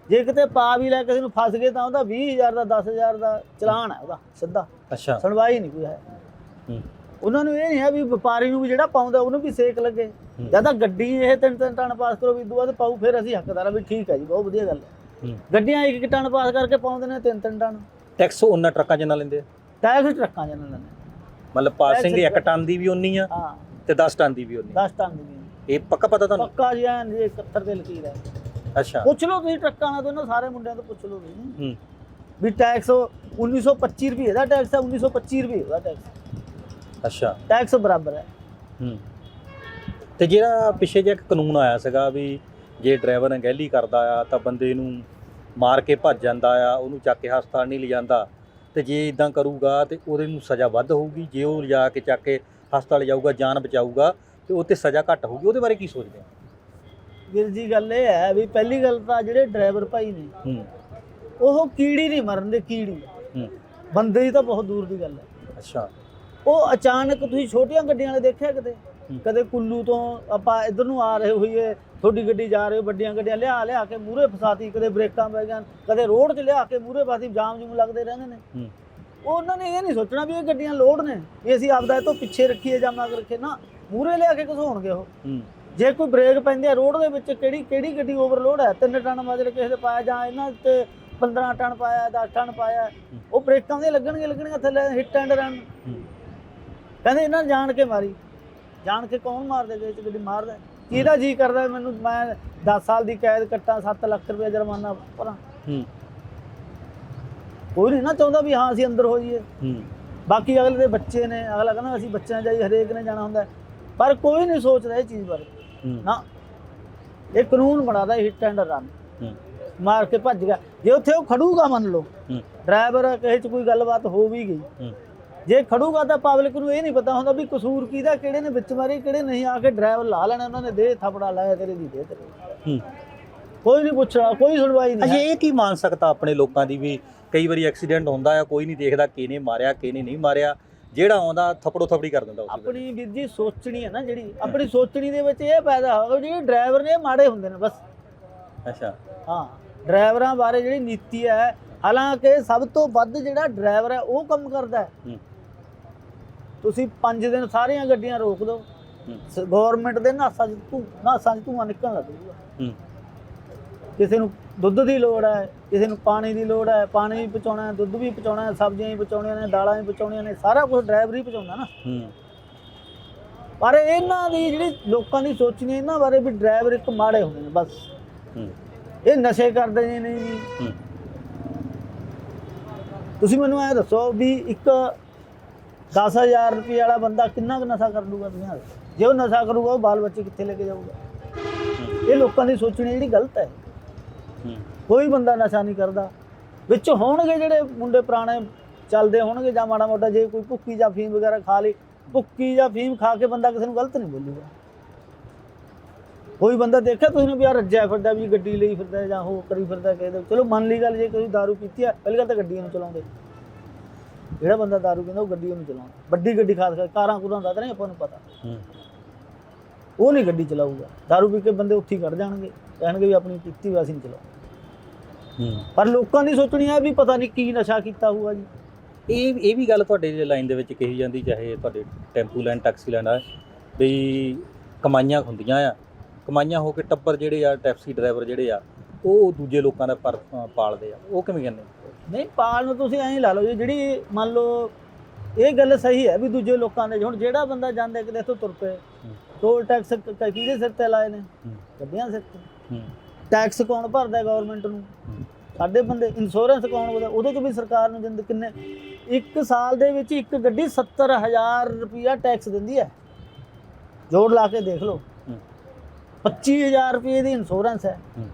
ਜੇ ਕਿਤੇ ਪਾ ਵੀ ਲੈ ਕਿਸੇ ਨੂੰ ਫਸ ਗਏ ਤਾਂ ਉਹਦਾ 20000 ਦਾ 10000 ਦਾ ਚਲਾਨ ਹੈ ਉਹਦਾ ਸਿੱਧਾ। ਅੱਛਾ। ਸੁਣਵਾਈ ਨਹੀਂ ਕੋਈ ਹੂੰ। ਉਹਨਾਂ ਨੂੰ ਇਹ ਨਹੀਂ ਹੈ ਵੀ ਵਪਾਰੀ ਨੂੰ ਵੀ ਜਿਹੜਾ ਪਾਉਂਦਾ ਉਹਨੂੰ ਵੀ ਸੇਕ ਲੱਗੇ। ਹੂੰ। ਜਾਂ ਤਾਂ ਗੱਡੀ ਇਹ ਤਿੰਨ ਤਿੰਨ ਟਨ ਪਾਸ ਕਰੋ ਵੀ ਦੂਆ ਤੇ ਪਾਉ ਫਿਰ ਅਸੀਂ ਹੱਕਦਾਰ ਆ ਵੀ ਠੀਕ ਹੈ ਜੀ ਬਹੁਤ ਵਧੀਆ ਗੱਲ ਹੈ। ਗੱਡੀਆਂ ਇੱਕ ਇੱਕ ਟਨ ਪਾਸ ਕਰਕੇ ਪਾਉਂਦੇ ਨੇ ਤਿੰਨ ਤਿੰਨ ਟਨ। ਟੈਕਸ ਉਹਨਾਂ ਟਰੱਕਾਂ ਜਿੰਨਾ ਲੈਂਦੇ ਆ? ਟੈਕਸ ਟਰੱਕਾਂ ਜਨਾਂ ਲੈਂਦੇ। ਮਤਲਬ ਪਾਸਿੰਗ Tax 1 ਟਨ ਦੀ ਵੀ ਉਨੀ ਆ ਹਾਂ। ਤੇ 10 ਟਨ ਦੀ ਵੀ ਉਨੀ 10 ਟਨ ਦੀ ਇਹ ਪੱਕਾ ਪਤਾ ਤੁਹਾਨੂੰ? ਪੱਕਾ ਜੀ ਐਨ ਜੀ 71 ਦੇ ਲਕੀਰ ਹੈ ਅੱਛਾ। ਪੁੱਛ ਲਓ ਤੁਸੀਂ ਟਰੱਕਾਂ ਨਾਲ ਇਹਨਾਂ ਸਾਰੇ ਮੁੰਡਿਆਂ ਤੋਂ ਪੁੱਛ ਲਓ ਤੁਸੀਂ। ਹੂੰ। ਵੀ ਟੈਕਸ 1925 ਰੁਪਏ ਦਾ ਟੈਕਸ ਹੈ 1925 ਰੁਪਏ ਦਾ ਟੈਕਸ। ਅੱਛਾ। ਟੈਕਸ ਬਰਾਬਰ ਹੈ ਹੂੰ। ਤੇ ਜਿਹੜਾ ਪਿੱਛੇ ਜਿਹਾ ਇੱਕ ਕਾਨੂੰਨ ਆਇਆ ਸੀਗਾ ਵੀ ਜੇ ਡਰਾਈਵਰ ਅਣਗਹਿਲੀ ਕਰਦਾ ਆ ਤਾਂ ਬੰਦੇ ਨੂੰ ਮਾਰ ਕੇ ਭੱਜ ਜਾਂਦਾ ਆ ਉਹਨੂੰ ਚੱਕ ਕੇ ਹਸਪਤਾਲ ਨਹੀਂ ਲਿਜਾਂਦਾ। ਤੇ ਜੇ ਇਦਾਂ ਕਰੂਗਾ ਤੇ ਉਹਦੇ ਨੂੰ ਸਜ਼ਾ ਵੱਧ ਹੋਊਗੀ। ਜੇ ਉਹ ਲਿਜਾ ਕੇ ਚੱਕ ਕੇ ਹਸਪਤਾਲ ਜਾਊਗਾ ਜਾਨ ਬਚਾਊਗਾ ਤੇ ਉਹ ਤੇ ਸਜ਼ਾ ਘੱਟ ਹੋਊਗੀ। ਉਹਦੇ ਬਾਰੇ ਕੀ ਸੋਚਦੇ ਆ ਵੀਰ ਜੀ ਗੱਲ ਇਹ ਹੈ ਵੀ ਪਹਿਲੀ ਗੱਲ ਤਾਂ ਜਿਹੜੇ ਡਰਾਈਵਰ ਭਾਈ ਨੇ ਉਹ ਕੀੜੀ ਨਹੀਂ ਮਰਨ ਦੇ ਕੀੜੀ। ਬੰਦੇ ਦੀ ਤਾਂ ਬਹੁਤ ਦੂਰ ਦੀ ਗੱਲ ਹੈ। ਅੱਛਾ। ਉਹ ਅਚਾਨਕ ਤੁਸੀਂ ਛੋਟੀਆਂ ਗੱਡੀਆਂ ਵਾਲੇ ਦੇਖਿਆ ਕਿਤੇ। ਕਦੇ ਕੁੱਲੂ ਤੋਂ ਆਪਾਂ ਇੱਧਰ ਨੂੰ ਆ ਰਹੇ ਹੋਈਏ ਤੁਹਾਡੀ ਗੱਡੀ ਜਾ ਰਹੇ ਵੱਡੀਆਂ ਗੱਡੀਆਂ ਲਿਆ ਲਿਆ ਕੇ ਮੂਹਰੇ ਫਸਾਤੀ ਕਦੇ ਬ੍ਰੇਕਾਂ ਪੈ ਗਈਆਂ ਕਦੇ ਰੋਡ 'ਚ ਲਿਆ ਕੇ ਮੂਹਰੇ ਫਸਾਤੀ ਜਾਮ ਜੂਮ ਲੱਗਦੇ ਰਹਿੰਦੇ ਨੇ। ਉਹਨਾਂ ਨੇ ਇਹ ਨਹੀਂ ਸੋਚਣਾ ਵੀ ਇਹ ਗੱਡੀਆਂ ਲੋਡ ਨੇ ਵੀ ਅਸੀਂ ਆਪਦਾ ਇਹ ਤੋਂ ਪਿੱਛੇ ਰੱਖੀਏ ਜਾਂ ਮਗਰ ਰੱਖੇ ਨਾ ਮੂਹਰੇ ਲਿਆ ਕੇ ਘਸੋਣਗੇ ਉਹ। ਜੇ ਕੋਈ ਬ੍ਰੇਕ ਪੈਂਦੀ ਹੈ ਰੋਡ ਦੇ ਵਿੱਚ ਕਿਹੜੀ ਕਿਹੜੀ ਗੱਡੀ ਓਵਰਲੋਡ ਹੈ? 3 ਟਨ ਮਾਜਰ ਕਿਸੇ ਦੇ ਪਾਇਆ ਜਾਂ ਇਹਨਾਂ ਤੇ 15 ਟਨ ਪਾਇਆ 10 ਟਨ ਪਾਇਆ ਉਹ ਬ੍ਰੇਕਾਂ ਦੇ ਲੱਗਣਗੇ ਲੱਗਣਗੇ ਥੱਲੇ ਹਿੱਟ ਐਂਡ ਰਨ ਕਹਿੰਦੇ ਇਹਨਾਂ ਨੇ ਜਾਣ ਕੇ ਮਾਰੀ। ਜਾਣ ਕੇ ਕੌਣ ਮਾਰਦੇ ਚ ਗੱਡੀ ਮਾਰਦਾ? ਕਿਹਦਾ ਜੀ ਕਰਦਾ ਮੈਨੂੰ? ਮੈਂ 10 ਸਾਲ ਦੀ ਕੈਦ ਕੱਟਾਂ 7 ਲੱਖ ਰੁਪਏ ਜੁਰਮਾਨਾ ਭਰਾਂ। ਹੂੰ। ਕੋਈ ਨਹੀਂ ਨਾ ਚਾਹੁੰਦਾ ਵੀ ਹਾਂ ਅਸੀਂ ਅੰਦਰ ਹੋ ਜਾਈਏ ਹੂੰ। ਬਾਕੀ ਅਗਲੇ ਦੇ ਬੱਚੇ ਨੇ ਅਗਲਾ ਕਹਿੰਦਾ ਅਸੀਂ ਬੱਚਿਆਂ ਜਾਈ ਹਰੇਕ ਨੇ ਜਾਣਾ ਹੁੰਦਾ। ਪਰ ਕੋਈ ਨਹੀਂ ਸੋਚਦਾ ਇਹ ਚੀਜ਼ ਬਾਰੇ। ਹੂੰ। ਨਾ। ਇਹ ਕਾਨੂੰਨ ਬਣਾਦਾ ਹਿੱਟ ਐਂਡ ਰਨ ਹੂੰ। ਮਾਰ ਕੇ ਭੱਜ ਗਿਆ। ਜੇ ਉੱਥੇ ਉਹ ਖੜੂਗਾ ਮੰਨ ਲਓ। ਡਰਾਈਵਰ ਕਿਸੇ ਚ ਕੋਈ ਗੱਲਬਾਤ ਹੋ ਵੀ ਗਈ। ਜੇ ਖੜੂਗਾ ਤਾਂ ਪਬਲਿਕ ਨੂੰ ਇਹ ਨਹੀਂ ਪਤਾ ਹੁੰਦਾ ਵੀ ਕਸੂਰ ਕਿਹਦਾ ਕਿਹੜੇ ਨੇ ਵਿੱਚ ਮਾਰੇ ਕਿਹੜੇ ਨਹੀਂ ਆ ਕੇ ਡਰਾਈਵਰ ਲਾ ਲੈਣਾ ਉਹਨਾਂ ਨੇ ਦੇ ਥਪੜਾ ਲਾਇਆ ਤੇਰੇ ਦੀ ਦੇ ਤੇਰੇ ਹੂੰ। ਕੋਈ ਨਹੀਂ ਪੁੱਛਣਾ ਕੋਈ ਸੁਣਵਾਈ ਅਜੇ ਨਹੀਂ ਇਹ ਕੀ ਮੰਨ ਸਕਦਾ ਆਪਣੇ ਲੋਕਾਂ ਦੀ ਵੀ ਕਈ ਵਾਰੀ ਐਕਸੀਡੈਂਟ ਹੁੰਦਾ ਆ ਕੋਈ ਨਹੀਂ ਦੇਖਦਾ ਕਿਹਨੇ ਮਾਰਿਆ ਕਿਹਨੇ ਨਹੀਂ ਮਾਰਿਆ ਜਿਹੜਾ ਆਉਂਦਾ ਥਪੜੋ ਥਪੜੀ ਕਰ ਦਿੰਦਾ। ਆਪਣੀ ਵੀਰ ਜੀ ਸੋਚਣੀ ਹੈ ਨਾ ਜਿਹੜੀ ਆਪਣੀ ਸੋਚਣੀ ਦੇ ਵਿੱਚ ਇਹ ਪੈਦਾ ਹੋਗਾ ਜਿਹੜੇ ਡਰਾਈਵਰ ਨੇ ਮਾੜੇ ਹੁੰਦੇ ਨੇ ਬਸ। ਅੱਛਾ। ਹਾਂ ਡਰਾਈਵਰਾਂ ਬਾਰੇ ਜਿਹੜੀ ਨੀਤੀ ਹੈ ਹਾਲਾਂਕਿ ਸਭ ਤੋਂ ਵੱਧ ਜਿਹੜਾ ਡਰਾਈਵਰ ਹੈ ਉਹ ਕੰਮ ਕਰਦਾ ਹੂੰ। ਤੁਸੀਂ 5 ਦਿਨ ਸਾਰੀਆਂ ਗੱਡੀਆਂ ਰੋਕ ਦਿਓ। ਗਵਰਨਮੈਂਟ ਦੇ ਨਾਸਾਂ 'ਚ ਧੂ ਨਾਸਾਂ 'ਚ ਧੂੰਆਂ ਨਿਕਲਣ ਲੱਗ ਜੂਗਾ ਹੂੰ। ਕਿਸੇ ਨੂੰ ਦੁੱਧ ਦੀ ਲੋੜ ਹੈ ਕਿਸੇ ਨੂੰ ਪਾਣੀ ਦੀ ਲੋੜ ਹੈ ਪਾਣੀ ਵੀ ਪਹੁੰਚਾਉਣਾ ਹੈ ਦੁੱਧ ਵੀ ਪਹੁੰਚਾਉਣਾ ਹੈ ਸਬਜ਼ੀਆਂ ਵੀ ਪਹੁੰਚਾਉਣੀਆਂ ਨੇ ਦਾਲਾਂ ਵੀ ਪਹੁੰਚਾਉਣੀਆਂ ਨੇ ਸਾਰਾ ਕੁਝ ਡਰਾਈਵਰ ਹੀ ਪਹੁੰਚਾਉਂਦਾ ਨਾ। ਪਰ ਇਹਨਾਂ ਦੀ ਜਿਹੜੀ ਲੋਕਾਂ ਦੀ ਸੋਚਣੀ ਇਹਨਾਂ ਬਾਰੇ ਵੀ ਡਰਾਈਵਰ ਇੱਕ ਮਾੜੇ ਹੁੰਦੇ ਨੇ ਬਸ। ਇਹ ਨਸ਼ੇ ਕਰਦੇ ਨੇ ਨਹੀਂ ਤੁਸੀਂ ਮੈਨੂੰ ਐ ਦੱਸੋ ਵੀ ਇੱਕ 10000 ਰੁਪਏ ਵਾਲਾ ਬੰਦਾ ਕਿੰਨਾ ਕੁ ਨਸ਼ਾ ਕਰ ਲੂਗਾ ਤੁਸੀਂ ਇਹ ਜੇ ਉਹ ਨਸ਼ਾ ਕਰੂਗਾ, ਉਹ ਬਾਲ ਬੱਚੇ ਕਿੱਥੇ ਲੈ ਕੇ ਜਾਊਗਾ? ਇਹ ਲੋਕਾਂ ਦੀ ਸੋਚਣੀ ਜਿਹੜੀ ਗਲਤ ਹੈ। ਹੂੰ ਕੋਈ ਬੰਦਾ ਨਸ਼ਾ ਨਹੀਂ ਕਰਦਾ। ਵਿੱਚ ਹੋਣਗੇ ਜਿਹੜੇ ਮੁੰਡੇ ਪੁਰਾਣੇ ਚੱਲਦੇ ਹੋਣਗੇ ਜਾਂ ਮਾੜਾ ਮੋਟਾ ਜੇ ਕੋਈ ਭੁੱਕੀ ਜਾਂ ਫੀਮ ਵਗੈਰਾ ਖਾ ਲਈ ਭੁੱਕੀ ਜਾਂ ਫੀਮ ਖਾ ਕੇ ਬੰਦਾ ਕਿਸੇ ਨੂੰ ਗਲਤ ਨਹੀਂ ਬੋਲੂਗਾ। ਕੋਈ ਬੰਦਾ ਦੇਖਿਆ ਤੁਸੀਂ ਨੇ ਵੀ ਯਾਰ ਰੱਜਿਆ ਫਿਰਦਾ ਵੀ ਗੱਡੀ ਲਈ ਫਿਰਦਾ ਜਾਂ ਉਹ ਕਰੀ ਫਿਰਦਾ ਕਹਿੰਦੇ ਚਲੋ ਮੰਨ ਲਈ ਗੱਲ, ਜੇ ਕੋਈ दारू ਪੀਤੀ ਹੈ, ਪਹਿਲੀ ਗੱਲ ਤਾਂ ਗੱਡੀਆਂ ਨੂੰ ਚਲਾਉਂਦੇ। ਜਿਹੜਾ ਬੰਦਾ दारू ਪੀਂਦਾ ਉਹ ਗੱਡੀ ਨੂੰ ਚਲਾਉਂਦਾ ਵੱਡੀ ਗੱਡੀ ਖਾਸ ਕਰਕੇ ਕਾਰਾਂ ਕੁਰਾਂ ਦਾ ਤਾਂ ਨਹੀਂ ਆਪਾਂ ਨੂੰ ਪਤਾ ਹੂੰ ਉਹ ਨਹੀਂ ਗੱਡੀ ਚਲਾਊਗਾ दारू ਪੀ ਕੇ ਬੰਦੇ ਉੱਥੇ ਹੀ ਖੜ ਜਾਣਗੇ ਕਹਿਣਗੇ ਵੀ ਆਪਣੀ ਪੀਤੀ ਹੋਈ ਅਸੀਂ ਨਹੀਂ ਚਲਾਉਂਦੇ ਹੂੰ ਪਰ ਲੋਕਾਂ ਦੀ ਸੋਚਣੀ ਹੈ ਵੀ ਪਤਾ ਨਹੀਂ ਕੀ ਨਸ਼ਾ ਕੀਤਾ ਹੋਊਗਾ ਜੀ ਇਹ ਇਹ ਵੀ ਗੱਲ ਤੁਹਾਡੇ ਲਾਈਨ ਦੇ ਵਿੱਚ ਕਹੀ ਜਾਂਦੀ ਚਾਹੇ ਤੁਹਾਡੇ ਟੈਂਪੂ ਲੈਣ ਟੈਕਸੀ ਲੈਣ ਆ ਵੀ ਕਮਾਈਆਂ ਹੁੰਦੀਆਂ ਆ ਕਮਾਈਆਂ ਹੋ ਕੇ ਟੱਬਰ ਜਿਹੜੇ ਆ ਟੈਕਸੀ ਡਰਾਈਵਰ ਜਿਹੜੇ ਆ ਉਹ ਦੂਜੇ ਲੋਕਾਂ ਦਾ ਪਰ ਅ, ਪਾਲਦੇ ਆ ਉਹ ਕਿਵੇਂ ਕਹਿੰਦੇ ਨਹੀਂ ਪਾਲ ਨੂੰ ਤੁਸੀਂ ਐਂ ਲਾ ਲਓ ਜੀ ਜਿਹੜੀ ਮੰਨ ਲਓ ਇਹ ਗੱਲ ਸਹੀ ਹੈ ਵੀ ਦੂਜੇ ਲੋਕਾਂ ਦੇ ਹੁਣ ਜਿਹੜਾ ਬੰਦਾ ਜਾਂਦਾ ਕਿਤੇ ਇੱਥੋਂ ਤੁਰ ਪਏ ਹੂੰ। ਟੋਲ ਟੈਕਸ ਕ- ਕ- ਕਿਹਦੇ ਸਿਰ ਤੇ ਲਾਏ ਨੇ ਹੂੰ। ਗੱਡੀਆਂ ਸਿਰ ਤੇ ਹੂੰ ਟੈਕਸ ਕੌਣ ਭਰਦਾ ਗਵਰਨਮੈਂਟ ਨੂੰ ਹੂੰ। ਸਾਡੇ ਬੰਦੇ ਇੰਸ਼ੋਰੈਂਸ ਕੌਣ ਉਹਦਾ ਉਹਦੇ ਤੋਂ ਵੀ ਸਰਕਾਰ ਨੂੰ ਦਿੰਦੇ ਕਿੰਨੇ ਇੱਕ ਸਾਲ ਦੇ ਵਿੱਚ ਇੱਕ ਗੱਡੀ 70000 ਰੁਪਇਆ ਟੈਕਸ ਦਿੰਦੀ ਹੈ ਜੋੜ ਲਾ ਕੇ ਦੇਖ ਲਓ ਹੂੰ। 25000 ਰੁਪਏ ਦੀ ਇੰਸ਼ੋਰੈਂਸ ਹੈ ਹੂੰ।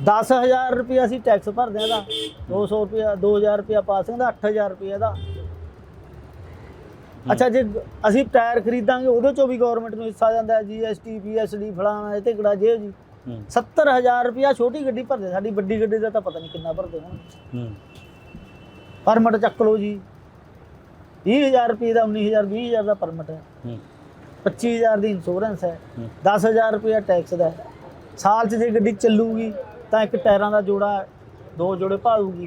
10000 ਰੁਪਏ ਅਸੀਂ ਟੈਕਸ ਭਰਦੇ ਹਾਂ ਦਾ 200 ਰੁਪਏ 2000 ਰੁਪਏ ਪਾਸਿੰਗ ਦਾ 8000 ਰੁਪਏ ਦਾ ਅੱਛਾ ਜੇ ਅਸੀਂ ਟਾਇਰ ਖਰੀਦਾਂਗੇ ਉਹਦੇ ਚੋਂ ਵੀ ਗਵਰਨਮੈਂਟ ਨੂੰ ਹਿੱਸਾ ਜਾਂਦਾ ਹੈ ਜੀਐਸਟੀ ਪੀਐਸਡੀ ਫਲਾਣਾ ਇਹ ਤੇ ਕਿਹੜਾ ਜੇ ਜੀ। ਹੂੰ। 70000 ਰੁਪਿਆ ਛੋਟੀ ਗੱਡੀ ਭਰਦੇ ਸਾਡੀ ਵੱਡੀ ਗੱਡੀ ਦਾ ਤਾਂ ਪਤਾ ਨਹੀਂ ਕਿੰਨਾ ਭਰਦੇ ਹੋਣ ਹੂੰ। ਪਰਮਿਟ ਚੱਕ ਲਓ ਜੀ। 20000 ਰੁਪਏ ਦਾ 19000 20000 ਦਾ ਪਰਮਿਟ ਹੈ। ਹੂੰ। 25000 ਦੀ ਇੰਸ਼ੋਰੈਂਸ ਹੈ। ਹੂੰ। 10000 ਰੁਪਏ ਟੈਕਸ ਦਾ ਸਾਲ 'ਚ ਜੇ ਗੱਡੀ ਚੱਲੂਗੀ ਤਾਂ ਇੱਕ ਟਾਇਰਾਂ ਦਾ ਜੋੜਾ ਦੋ ਜੋੜੇ ਭਾਲੂਗੀ।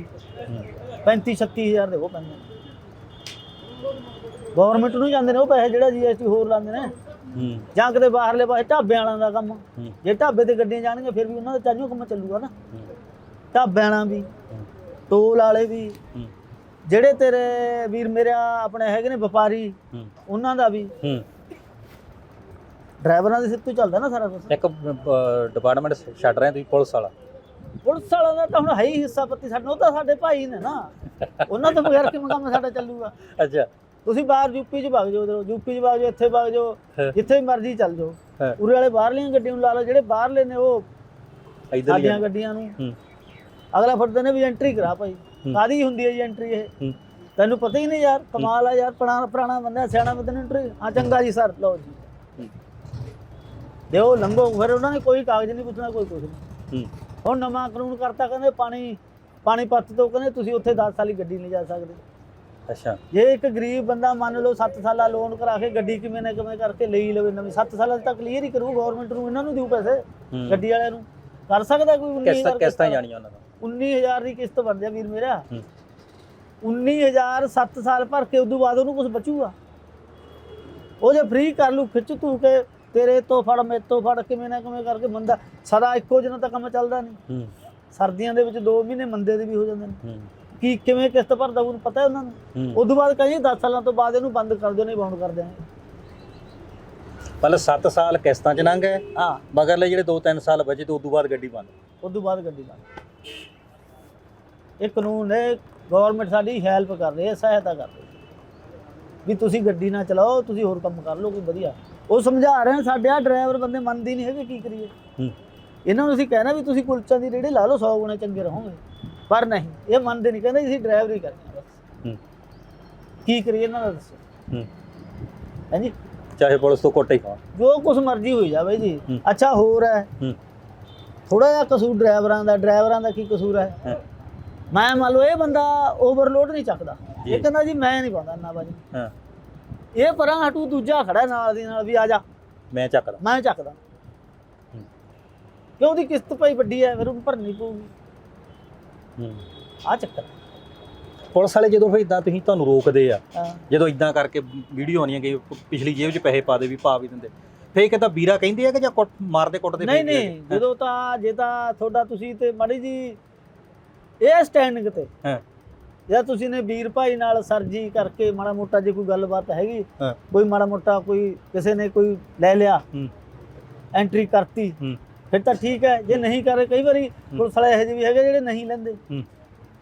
ਹੂੰ 35 36000 ਦੇ ਉਹ ਪੈਂਦੇ ਗਵਰਨਮੈਂਟ ਨੂੰ ਜਾਂਦੇ ਨੇ ਉਹ ਪੈਸੇ ਜਿਹੜਾ ਜੀਐਸਟੀ ਹੋਰ ਲਾਉਂਦੇ ਨੇ। ਹੂੰ। ਜਾਂ ਕਿਤੇ ਬਾਹਰਲੇ ਪਾਸੇ ਢਾਬਿਆਂ ਵਾਲਿਆਂ ਦਾ ਕੰਮ। ਹੂੰ। ਜੇ ਢਾਬੇ ਤੇ ਗੱਡੀਆਂ ਜਾਣਗੀਆਂ ਫਿਰ ਵੀ ਉਹਨਾਂ ਦਾ ਚਾਹੀਓ ਕੰਮ ਚੱਲੂਗਾ ਨਾ। ਹੂੰ। ਢਾਬਿਆਂ ਵਾਲਾ ਵੀ ਹੂੰ। ਟੋਲ ਵਾਲੇ ਵੀ। ਹੂੰ। ਜਿਹੜੇ ਤੇਰੇ ਵੀਰ ਮੇਰੇ ਆਪਣੇ ਹੈਗੇ ਨੇ ਵਪਾਰੀ ਹੂੰ। ਉਹਨਾਂ ਦਾ ਵੀ। ਹੂੰ। ਡਰਾਈਵਰਾਂ ਦੇ ਸਿਰ ਤੋਂ ਚੱਲਦਾ ਨਾ ਸਾਰਾ ਕੁਝ ਇੱਕ ਡਿਪਾਰਟਮੈਂਟ ਛੱਡ ਰਹੇ ਤੁਸੀਂ ਪੁਲਿਸ ਵਾਲਾ। ਪੁਲਿਸ ਵਾਲਿਆਂ ਦਾ ਤਾਂ ਹੁਣ ਹੈ ਹੀ ਹਿੱਸਾ ਪੱਤੀ ਸਾਡੇ ਉਹ ਤਾਂ ਸਾਡੇ ਭਾਈ ਨੇ ਨਾ। ਉਹਨਾਂ ਤੋਂ ਬਗੈਰ ਕਿਵੇਂ ਕੰਮ ਸਾਡਾ ਚੱਲੂਗਾ? ਅੱਛਾ। ਤੁਸੀਂ ਬਾਹਰ ਯੂਪੀ 'ਚ ਵਗ ਜਾਓ ਉਧਰੋਂ ਯੂਪੀ 'ਚ ਵਗ ਜਾਓ ਇੱਥੇ ਵਗ ਜਾਓ। ਜਿੱਥੇ ਮਰਜ਼ੀ ਚੱਲ ਜਾਓ। ਉਰੇ ਵਾਲੇ ਬਾਹਰਲੀਆਂ ਗੱਡੀਆਂ ਨੂੰ ਲਾ ਲਓ ਜਿਹੜੇ ਬਾਹਰਲੇ ਨੇ ਉਹ ਇਧਰ ਸਾਡੀਆਂ ਗੱਡੀਆਂ ਨੂੰ। ਅਗਲਾ ਫੜਦੇ ਨੇ ਵੀ ਐਂਟਰੀ ਕਰਾ ਭਾਈ। ਕਾਦੀ ਹੁੰਦੀ ਹੈ ਜੀ ਐਂਟਰੀ ਇਹ? ਤੈਨੂੰ ਪਤਾ ਹੀ ਨਹੀਂ ਯਾਰ ਕਮਾਲ ਆ ਯਾਰ ਪੁਰਾਣਾ ਪੁਰਾਣਾ ਬੰਦਾ ਸਿਆਣਾ ਬੰਦੇ ਨੂੰ ਐਂਟਰੀ ਹਾਂ ਚੰਗਾ ਜੀ ਸਰ ਲਓ ਜੀ। ਦਿਓ ਲੰਘੋ। ਫਿਰ ਉਹਨਾਂ ਨੇ ਕੋਈ ਕਾਗਜ਼ ਨਹੀਂ ਪੁੱਛਣਾ ਕੋਈ ਕੁਝ ਨਹੀਂ। ਹੁਣ ਨਵਾਂ ਕਾਨੂੰਨ ਕਰਤਾ ਕਹਿੰਦੇ ਪਾਣੀ ਪਾਣੀ ਪੱਤ ਤੋਂ ਕਹਿੰਦੇ ਤੁਸੀਂ ਉੱਥੇ 10 ਸਾਲੀ ਗੱਡੀ ਨਹੀਂ ਜਾ ਸਕਦੇ। ਅੱਛਾ। ਜੇ ਇੱਕ ਗਰੀਬ ਬੰਦਾ ਮੰਨ ਲਓ 7 ਸਾਲਾ ਲੋਨ ਕਰਾ ਕੇ ਗੱਡੀ ਕਿਵੇਂ ਨਾ ਕਿਵੇਂ ਕਰਕੇ ਲਈ ਲਵੇ ਨਵੀਂ 7 ਸਾਲਾਂ ਤੱਕ ਕਲੀਅਰ ਹੀ ਕਰੂ ਗਵਰਨਮੈਂਟ ਨੂੰ ਇਹਨਾਂ ਨੂੰ ਦਿਓ ਪੈਸੇ ਗੱਡੀ ਵਾਲਿਆਂ ਨੂੰ। ਕਰ ਸਕਦਾ ਕੋਈ 19000 ਕਿਸ਼ਤਾਂ ਜਾਣੀਆਂ ਉਹਨਾਂ ਦਾ 19000 ਦੀ ਕਿਸ਼ਤ ਬਣ ਜਾ ਵੀਰ ਮੇਰਾ। ਹੂੰ। 19000 7 ਸਾਲ ਭਰ ਕੇ ਉਦੋਂ ਬਾਅਦ ਉਹਨੂੰ ਕੁਝ ਬਚੂਗਾ। ਉਹ ਜੇ ਫ੍ਰੀ ਕਰ ਲੂ ਖਿੱਚ ਤੂ ਕੇ ਤੇਰੇ ਤੋਂ ਫੜ ਮੇਰੇ ਤੋਂ ਫੜ ਕਿਵੇਂ ਨਾ ਕਿਵੇਂ ਕਰਕੇ ਬੰਦਾ ਸਦਾ ਇੱਕੋ ਜਿਹਾ ਤਾਂ ਕੰਮ ਚੱਲਦਾ ਨਹੀਂ। ਸਰਦੀਆਂ ਦੇ ਵਿੱਚ 2 ਮਹੀਨੇ ਮੰਦੇ ਦੇ ਵੀ ਹੋ ਜਾਂਦੇ ਨੇ। ਕੀ ਕਿਵੇਂ ਕਿਸ਼ਤ ਭਰਦਾ ਉਹਨੂੰ ਪਤਾ ਹੈ ਉਹਨਾਂ ਨੂੰ? ਉਦੋਂ ਬਾਅਦ ਕਹਿੰਦੇ 10 ਸਾਲਾਂ ਤੋਂ ਬਾਅਦ ਇਹਨੂੰ ਬੰਦ ਕਰ ਦਿਓ ਨਹੀਂ ਬਾਉਂਡ ਕਰ ਦਿਆਂਗੇ। ਪਹਿਲਾਂ 7 ਸਾਲ ਕਿਸ਼ਤਾਂ ਚ ਲੰਘ ਗਏ। ਹਾਂ। ਮਗਰਲੇ ਜਿਹੜੇ 2-3 ਸਾਲ ਬਚੇ ਤੇ ਉਦੋਂ ਬਾਅਦ ਗੱਡੀ ਬੰਦ। ਉਦੋਂ ਬਾਅਦ ਗੱਡੀ ਬੰਦ। ਇਹ ਕਾਨੂੰਨ ਹੈ ਗਵਰਨਮੈਂਟ ਸਾਡੀ ਹੈਲਪ ਕਰ ਰਹੀ ਹੈ ਸਹਾਇਤਾ ਕਰ ਰਹੀ ਹੈ। ਵੀ ਤੁਸੀਂ ਗੱਡੀ ਨਾ ਚਲਾਓ ਤੁਸੀਂ ਹੋਰ ਕੰਮ ਕਰ ਲਓ ਕੋਈ ਵਧੀਆ। ਉਹ ਸਮਝਾ ਰਹੇ ਨੇ ਸਾਡੇ ਆ ਡਰਾਈਵਰ ਬੰਦੇ ਮੰਨਦੇ ਨਹੀਂ ਹੈਗੇ ਕੀ ਕਰੀਏ? ਇਹਨਾਂ ਨੂੰ ਅਸੀਂ ਕਹਿਣਾ ਵੀ ਤੁਸੀਂ ਕੁਲਚਾ ਦੀ ਰੇੜੀ ਲਾ ਲਓ 100 ਗੁਣੇ ਚੰਗੇ ਰਹੋਗੇ। ਪਰ ਨਹੀਂ ਇਹ ਮੰਨਦੇ ਨਹੀਂ ਕਹਿੰਦੇ ਅਸੀਂ ਡਰਾਈਵਰੀ ਕਰਨੀ ਹੈ ਬਸ। ਹੂੰ। ਕੀ ਕਰੀਏ ਇਹਨਾਂ ਦਾ ਦੱਸੋ? ਹੂੰ। ਹਾਂਜੀ? ਚਾਹੇ ਪੁਲਿਸ ਤੋਂ ਕੋਟੇ ਜੋ ਕੁਝ ਮਰਜ਼ੀ ਹੋਈ ਜਾਵੇ ਜੀ। ਅੱਛਾ ਹੋਰ ਹੈ। ਥੋੜਾ ਜਿਹਾ ਕਸੂਰ ਡਰਾਈਵਰਾਂ ਦਾ ਡਰਾਈਵਰਾਂ ਦਾ ਕੀ ਕਸੂਰ ਹੈ? ਮੈਂ ਮੰਨ ਲਓ ਇਹ ਬੰਦਾ ਓਵਰਲੋਡ ਨਹੀਂ ਚੱਕਦਾ। ਇਹ ਕਹਿੰਦਾ ਜੀ ਮੈਂ ਨਹੀਂ ਪਾਉਂਦਾ ਵਜਨ ਹਾਂ। ਇਹ ਪਰਾਂ ਹਟੂ ਦੂਜਾ ਖੜਾ ਨਾਲ ਦੀ ਨਾਲ ਵੀ ਆ ਜਾ ਮੈਂ ਚੱਕਦਾ ਮੈਂ ਚੱਕਦਾ। ਕਿਉਂ ਉਹਦੀ ਕਿਸ਼ਤ ਭਾਈ ਵੱਡੀ ਹੈ ਫਿਰ ਉਹਨੂੰ ਭਰਨੀ ਪਊਗੀ ਹੂੰ ਆ ਚੱਕਰ। ਪੁਲਿਸ ਵਾਲੇ ਜਦੋਂ ਫਿਰ ਇਦਾਂ ਤੁਸੀਂ ਤੁਹਾਨੂੰ ਰੋਕਦੇ ਆ ਜਦੋਂ ਇਦਾਂ ਕਰਕੇ ਵੀਡੀਓ ਆਉਂਦੀਆਂ ਕਿ ਪਿਛਲੀ ਜੇਬ 'ਚ ਪੈਸੇ ਪਾ ਦੇ ਵੀ ਪਾ ਵੀ ਦਿੰਦੇ ਫੇਰ ਕਿਤਾ ਵੀਰਾ ਕਹਿੰਦੇ ਆ ਕਿ ਜਾਂ ਕੁੱਟ ਮਾਰਦੇ ਕੁੱਟਦੇ ਨਹੀਂ? ਨਹੀਂ ਜਦੋਂ ਤਾਂ ਜੇ ਤਾਂ ਤੁਹਾਡਾ ਤੁਸੀਂ ਤੇ ਮਾੜੀ ਜੀ ਇਹ ਸਟੈਂਡਿੰਗ ਤੇ ਹਾਂ। ਜਾਂ ਤੁਸੀਂ ਨੇ ਵੀਰ ਭਾਈ ਨਾਲ ਸਰਜੀ ਕਰਕੇ ਮਾੜਾ ਮੋਟਾ ਜੇ ਕੋਈ ਗੱਲਬਾਤ ਹੈਗੀ ਹਾਂ। ਕੋਈ ਮਾੜਾ ਮੋਟਾ ਕੋਈ ਕਿਸੇ ਨੇ ਕੋਈ ਲੈ ਲਿਆ ਹੂੰ। ਐਂਟਰੀ ਕਰਤੀ ਹੂੰ। ਫਿਰ ਤਾਂ ਠੀਕ ਹੈ ਜੇ ਨਹੀਂ ਕਰੇ ਕਈ ਵਾਰੀ ਪੁਲਿਸ ਵਾਲੇ ਇਹੋ ਜਿਹੇ ਵੀ ਹੈਗੇ ਜਿਹੜੇ ਨਹੀਂ ਲੈਂਦੇ ਹੂੰ।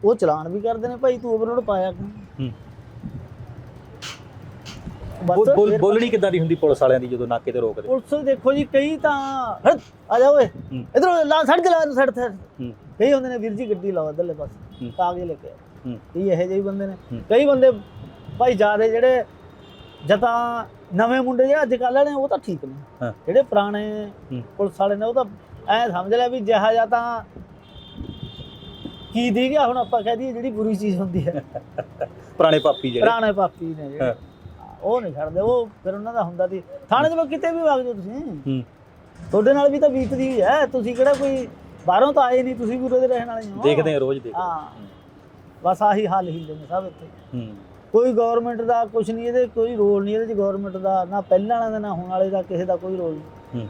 ਉਹ ਚਲਾਨ ਵੀ ਕਰਦੇ ਨੇ ਭਾਈ ਤੂੰ ਓਵਰਲੋਡ ਪਾਇਆ ਕਿਉਂ ਹੂੰ। ਬਸ ਬੋਲ- ਬੋਲ- ਫਿਰ- ਬੋਲਣੀ ਕਿੱਦਾਂ ਦੀ ਹੁੰਦੀ ਪੁਲਿਸ ਵਾਲਿਆਂ ਦੀ ਜਦੋਂ ਨਾਕੇ ਤੇ ਰੋਕਦੇ ਪੁਲਿਸ ਦੇਖੋ ਜੀ ਕਈ ਤਾਂ ਹਟ ਆ ਜਾ ਓਏ ਹੂੰ। ਇਧਰੋਂ ਲਾ ਸੜ ਕੇ ਲਾ ਸੜ ਤੇ ਹੂੰ ਕਈ ਹੁੰਦੇ ਨੇ ਵੀਰ ਜੀ ਗੱਡੀ ਲਾਓ ਇੱਧਰਲੇ ਪਾਸੇ ਹੂੰ। ਕਾਗਜ਼ ਲੈ ਕੇ ਆਓ। ਹੂੰ। ਕਈ ਇਹੋ ਜਿਹੇ ਬੰਦੇ ਨੇ। ਕਈ ਬੰਦੇ ਭਾਈ ਜਿਆਦੇ ਜਿਹੜੇ ਜਤਾਂ ਨਵੇਂ ਮੁੰਡੇ ਜਿਹੜੇ ਅੱਜ ਕੱਲ੍ਹ ਨੇ ਉਹ ਤਾਂ ਠੀਕ ਨੇ। ਜਿਹੜੇ ਪੁਰਾਣੇ। ਪੁਲਿਸ ਵਾਲੇ ਨੇ ਉਹ ਤਾਂ ਐ ਸਮਝ ਲਿਆ ਵੀ ਜਿਹਾ ਜਾਂ ਤਾਂ ਕੀ ਦੀ ਗਿਆ ਹੁਣ ਆਪਾਂ ਕਹਿ ਦਈਏ ਜਿਹੜੀ ਬੁਰੀ ਚੀਜ਼ ਹੁੰਦੀ ਹੈ। ਪੁਰਾਣੇ ਪਾਪੀ ਜਿਹੜੇ। ਪੁਰਾਣੇ ਪਾਪੀ ਨੇ ਜਿਹੜੇ। ਉਹ ਨਹੀਂ ਛੱਡਦੇ ਉਹ ਫਿਰ ਉਹਨਾਂ ਦਾ ਹੁੰਦਾ ਸੀ ਥਾਣੇ 'ਚ ਮੈਂ ਕਿਤੇ ਵੀ ਵਗ ਜਾਓ ਤੁਸੀਂ। ਤੁਹਾਡੇ ਨਾਲ ਵੀ ਤਾਂ ਬੀਤਦੀ ਹੀ। ਤੁਸੀਂ ਕਿਹੜਾ ਕੋਈ ਬਾਹਰੋਂ ਤਾਂ ਆਏ ਨਹੀਂ ਤੁਸੀਂ ਵੀ ਉਰੇ ਦੇ ਰਹਿਣ ਵਾਲੇ ਹੋ। ਦੇਖਦੇ ਆ ਰੋਜ਼ ਦੇਖਦੇ ਹਾਂ। ਬਸ ਆਹੀ ਹਾਲ ਹਿੱਲੇ ਨੇ ਸਭ ਇੱਥੇ। ਹੂੰ। ਕੋਈ ਗਵਰਨਮੈਂਟ ਦਾ ਕੁਝ ਨਹੀਂ ਇਹਦੇ ਕੋਈ ਰੋਲ ਨਹੀਂ ਇਹਦੇ ਚ ਗਵਰਨਮੈਂਟ ਦਾ ਨਾ ਪਹਿਲਾਂ ਵਾਲਿਆਂ ਦਾ ਨਾ ਹੁਣ ਵਾਲੇ ਦਾ ਕਿਸੇ ਦਾ ਕੋਈ ਰੋਲ ਨਹੀਂ। ਹੂੰ।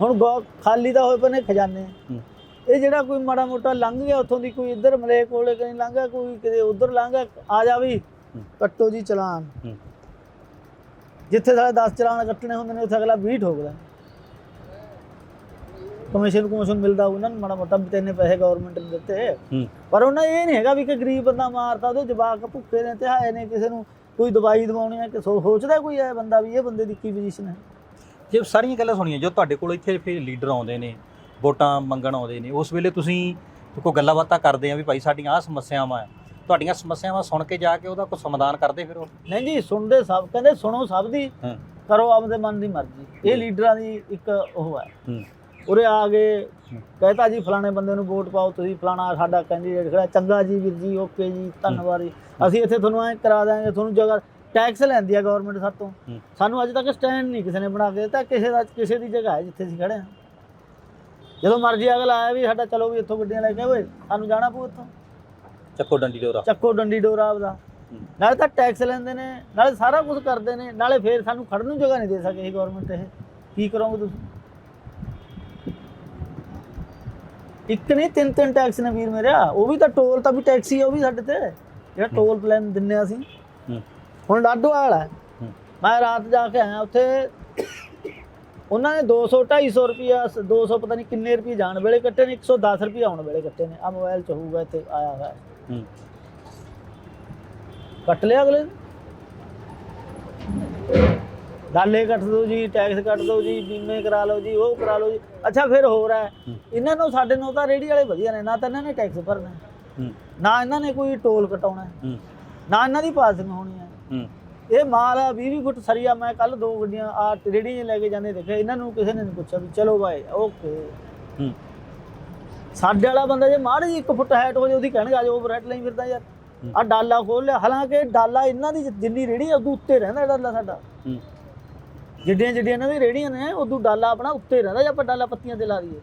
ਹੁਣ ਗੌ- ਖਾਲੀ ਤਾਂ ਹੋਏ ਪਏ ਨੇ ਖਜ਼ਾਨੇ। ਹੂੰ। ਇਹ ਜਿਹੜਾ ਕੋਈ ਮਾੜਾ ਮੋਟਾ ਲੰਘ ਗਿਆ ਉੱਥੋਂ ਦੀ ਕੋਈ ਇੱਧਰ ਮਲੇ ਕੋਲੇ ਕਹੀਂ ਲੰਘਿਆ ਕੋਈ ਕਿਤੇ ਉੱਧਰ ਲੰਘਿਆ ਆ ਜਾ ਵੀ। ਹੂੰ। ਕੱਟੋ ਜੀ ਚਲਾਨ। ਹੂੰ। ਜਿੱਥੇ ਸਾਲੇ 10 ਚਲਾਨ ਕੱਟਣੇ ਹੁੰਦੇ ਨੇ ਉੱਥੇ ਅਗਲਾ 20 ਠੋਕਦਾ ਕਮਿਸ਼ਨ ਕਮਿਸ਼ਨ ਮਿਲਦਾ ਉਹਨਾਂ ਨੂੰ ਮਾੜਾ ਮੋਟਾ ਵੀ ਤੈਨੇ ਪੈਸੇ ਗਵਰਨਮੈਂਟ ਨੇ ਦਿੱਤੇ। ਪਰ ਉਹਨਾਂ ਇਹ ਨਹੀਂ ਹੈਗਾ ਵੀ ਕਿ ਗਰੀਬ ਬੰਦਾ ਮਾਰਤਾ ਉਹਦੇ ਜਵਾਕ ਭੁੱਖੇ ਨੇ ਤੇ ਹਾਏ ਨੇ ਕਿਸੇ ਨੂੰ ਕੋਈ ਦਵਾਈ ਦਵਾਉਣੀ ਹੈ ਕਿ ਸੋਚਦਾ ਕੋਈ ਹੈ ਬੰਦਾ ਵੀ ਇਹ ਬੰਦੇ ਦੀ ਕੀ ਪੋਜੀਸ਼ਨ ਹੈ? ਜੇ ਸਾਰੀਆਂ ਗੱਲਾਂ ਸੁਣੀਆਂ ਜੋ ਤੁਹਾਡੇ ਕੋਲ ਇੱਥੇ ਫਿਰ ਲੀਡਰ ਆਉਂਦੇ ਨੇ ਵੋਟਾਂ ਮੰਗਣ ਆਉਂਦੇ ਨੇ ਉਸ ਵੇਲੇ ਤੁਸੀਂ ਕੋਈ ਗੱਲਾਂ ਬਾਤਾਂ ਕਰਦੇ ਆ ਵੀ ਭਾਈ ਸਾਡੀਆਂ ਆਹ ਸਮੱਸਿਆਵਾਂ ਆ। ਤੁਹਾਡੀਆਂ ਸਮੱਸਿਆਵਾਂ ਸੁਣ ਕੇ ਜਾ ਕੇ ਉਹਦਾ ਕੋਈ ਸਮਾਧਾਨ ਕਰਦੇ ਫਿਰ ਉਹ? ਨਹੀਂ ਜੀ ਸੁਣਦੇ ਸਭ ਕਹਿੰਦੇ ਸੁਣੋ ਸਭ ਦੀ ਕਰੋ ਆਪਦੇ ਮਨ ਦੀ ਮਰਜ਼ੀ। ਇਹ ਲੀਡਰਾਂ ਦੀ ਇੱਕ ਉਹ ਹੂੰ। ਉਰੇ ਆ ਗਏ। ਕਹਤਾ ਜੀ ਫਲਾਣੇ ਬੰਦੇ ਨੂੰ ਵੋਟ ਪਾਓ ਤੁਸੀਂ ਫਲਾਣਾ ਸਾਡਾ ਕੈਂਡੀਡੇਟ ਖੜਾ। ਚੰਗਾ ਜੀ ਵੀਰ ਜੀ ਓਕੇ ਜੀ ਧੰਨਵਾਦ ਜੀ। ਅਸੀਂ ਇੱਥੇ ਤੁਹਾਨੂੰ ਐ ਕਰਾ ਦਾਂਗੇ ਤੁਹਾਨੂੰ ਜਗ੍ਹਾ ਟੈਕਸ ਲੈਂਦੀ ਆ ਗਵਰਨਮੈਂਟ ਸਾਤੋਂ ਹੂੰ। ਸਾਨੂੰ ਅੱਜ ਤੱਕ ਸਟੈਂਡ ਨਹੀਂ ਕਿਸੇ ਨੇ ਬਣਾ ਕੇ ਦਿੱਤਾ ਕਿਸੇ ਦਾ ਕਿਸੇ ਦੀ ਜਗ੍ਹਾ ਹੈ ਜਿੱਥੇ ਅਸੀਂ ਖੜੇ ਹਾਂ। ਜਦੋਂ ਮਰਜ਼ੀ ਅਗਲਾ ਆਇਆ ਵੀ ਸਾਡਾ ਚਲੋ ਵੀ ਇੱਥੋਂ ਗੱਡੀਆਂ ਲੈ ਕੇ ਓਏ ਸਾਨੂੰ ਜਾਣਾ ਪਊ ਇੱਥੋਂ। ਚੱਕੋ ਡੰਡੀ ਡੋਰਾ। ਚੱਕੋ ਡੰਡੀ ਡੋਰਾ ਆਪਦਾ। ਨਾਲੇ ਤਾਂ ਟੈਕਸ ਲੈਂਦੇ ਨੇ ਨਾਲੇ ਸਾਰਾ ਕੁਝ ਕਰਦੇ ਨੇ ਨਾਲੇ ਫੇਰ ਸਾਨੂੰ ਖੜਨ ਨੂੰ ਜਗ੍ਹਾ ਨਹੀਂ ਦੇ ਸਕੇ ਇਹ ਗਵਰਨਮੈਂਟ ਇਹ। ਕੀ ਕਰੋਗੇ ਤੁਸੀਂ? ਇੱਕ ਨਹੀਂ ਤਿੰਨ ਤਿੰਨ ਟੈਕਸ ਨੇ ਵੀਰ ਮੇਰਿਆ ਉਹ ਵੀ ਤਾਂ ਟੋਲ ਤਾਂ ਵੀ ਟੈਕਸ ਉਹ ਵੀ ਸਾਡੇ ਤੇ। ਜਿਹੜਾ ਟੋਲ ਪਲਾਨ ਦਿੰਨੇ ਆ ਅਸੀਂ। ਹੁਣ ਲਾਡੋ ਵਾਲਾ ਹੈ। ਮੈਂ ਰਾਤ ਜਾ ਕੇ ਆਇਆ ਉੱਥੇ। ਉਹਨਾਂ ਨੇ 200 250 ਰੁਪਿਆ 200 ਪਤਾ ਨਹੀਂ ਕਿੰਨੇ ਰੁਪਏ ਜਾਣ ਵੇਲੇ ਕੱਟੇ ਨੇ 110 ਰੁਪਏ ਆਉਣ ਵੇਲੇ ਕੱਟੇ ਨੇ। ਆ ਮੋਬਾਈਲ ਚ ਹੋਊਗਾ ਇੱਥੇ ਆਇਆ ਹੋਇਆ। ਕੱਟ ਲਿਆ ਅਗਲੇ ਡਾਲੇ ਕੱਟ ਦਿਓ ਜੀ ਟੈਕਸ ਕੱਟ ਦਿਓ ਜੀ ਬੀਮੇ ਕਰਾ ਲਓ ਜੀ ਉਹ ਕਰਾ ਲਓ ਜੀ। ਅੱਛਾ ਫਿਰ ਹੋਰ ਹੈ। ਇਹਨਾਂ ਨੂੰ ਸਾਡੇ ਨੂੰ ਤਾਂ ਰੇੜੀ ਵਾਲੇ ਵਧੀਆ ਨੇ ਨਾ ਤਾਂ ਇਹਨਾਂ ਨੇ ਟੈਕਸ ਭਰਨਾ। ਨਾ ਇਹਨਾਂ ਨੇ ਕੋਈ ਟੋਲ ਕਟਾਉਣਾ। ਨਾ ਇਹਨਾਂ ਦੀ ਪਾਸਿੰਗ ਹੋਣੀ ਹੈ। ਇਹ ਮਾਲ ਆ 20 20 ਫੁੱਟ ਸਰੀਆ ਮੈਂ ਕੱਲ ਦੋ ਗੱਡੀਆਂ ਆ ਰੇੜੀ 'ਚ ਲੈ ਕੇ ਜਾਂਦੇ ਦੇਖਿਆ ਇਹਨਾਂ ਨੂੰ ਕਿਸੇ ਨੇ ਨਹੀਂ ਪੁੱਛਿਆ ਵੀ ਚਲੋ ਬਾਈ ਓਕੇ ਸਾਡੇ ਵਾਲਾ ਬੰਦਾ ਜੇ ਮਾੜੀ ਇੱਕ ਫੁੱਟ ਹਾਈਟ ਹੋ ਜੇ ਉਹਦੀ ਕਹਿਣਗੇ ਆ ਜਾ ਓਵਰ ਲਈ ਫਿਰਦਾ ਯਾਰ। ਆ ਡਾਲਾ ਖੋਲ ਲਿਆ। ਹਾਲਾਂਕਿ ਡਾਲਾ ਇਹਨਾਂ ਦੀ ਜਿੰਨੀ ਰੇੜੀ ਆ ਉਦੋਂ ਉੱਤੇ ਰਹਿੰਦਾ ਡਾਲਾ ਸਾਡਾ। ਜਿੱਡੀਆਂ ਜਿੱਡੀਆਂ ਇਹਨਾਂ ਦੀ ਰੇੜੀਆਂ ਨੇ ਉਦੋਂ ਡਾਲਾ ਆਪਣਾ ਉੱਤੇ ਰਹਿੰਦਾ ਜੇ ਆਪਾਂ ਡਾਲਾ ਪੱਤੀਆਂ ਤੇ ਲਾ ਦਈਏ।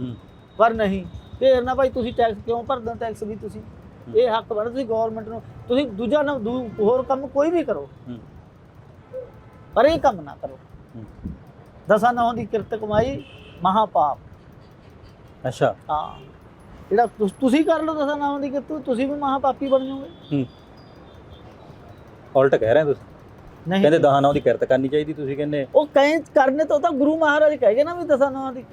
ਹੂੰ। ਪਰ ਨਹੀਂ ਫੇਰ ਨਾ ਭਾਈ ਤੁਸੀਂ ਟੈਕਸ ਕਿਉਂ ਭਰਦੇ ਹੋ ਟੈਕਸ ਵੀ ਤੁਸੀਂ? ਇਹ ਹੱਕ ਬਣਦਾ ਤੁਸੀਂ ਗਵਰਨਮੈਂਟ ਨੂੰ ਤੁਸੀਂ ਦੂਜਾ ਨਾ ਦੂ- ਹੋਰ ਕੰਮ ਕੋਈ ਵੀ ਕਰੋ। ਹੂੰ। ਪਰ ਇਹ ਕੰਮ ਨਾ ਕਰੋ। ਹੂੰ। ਦਸਾਂ ਨੌਂ ਦੀ ਕਿਰਤ ਕਮਾਈ ਮਹਾ ਪਾਪ ਅੱਛਾ। ਹਾਂ। ਜਿਹੜਾ ਤੁਸ- ਤੁਸੀਂ ਕਰ ਲਓ ਦਸਾਂ ਨੌਂ ਦੀ ਕਿਰਤ ਤੁਸੀਂ ਵੀ ਮਹਾ ਪਾਪੀ ਬਣ ਜਾਓਗੇ। ਹੂੰ। ਉਲਟ ਕਹਿ ਰਹੇ ਹੋ ਤੁਸੀਂ। ਨਹੀਂ। ਕਹਿੰਦੇ ਦਹਾਂ ਨਾਲ ਦੀ ਕਿਰਤ ਕਰਨੀ ਚਾਹੀਦੀ ਤੁਸੀਂ ਕਹਿੰਦੇ। ਉਹ ਕਹੇ ਕਰਨੇ ਤੋਂ ਤਾਂ ਗੁਰੂ ਮਹਾਰਾਜ ਕਹੇ ਗਏ ਨਾ ਵੀ ਦਸਾਂ ਨੌਂ ਦੀ।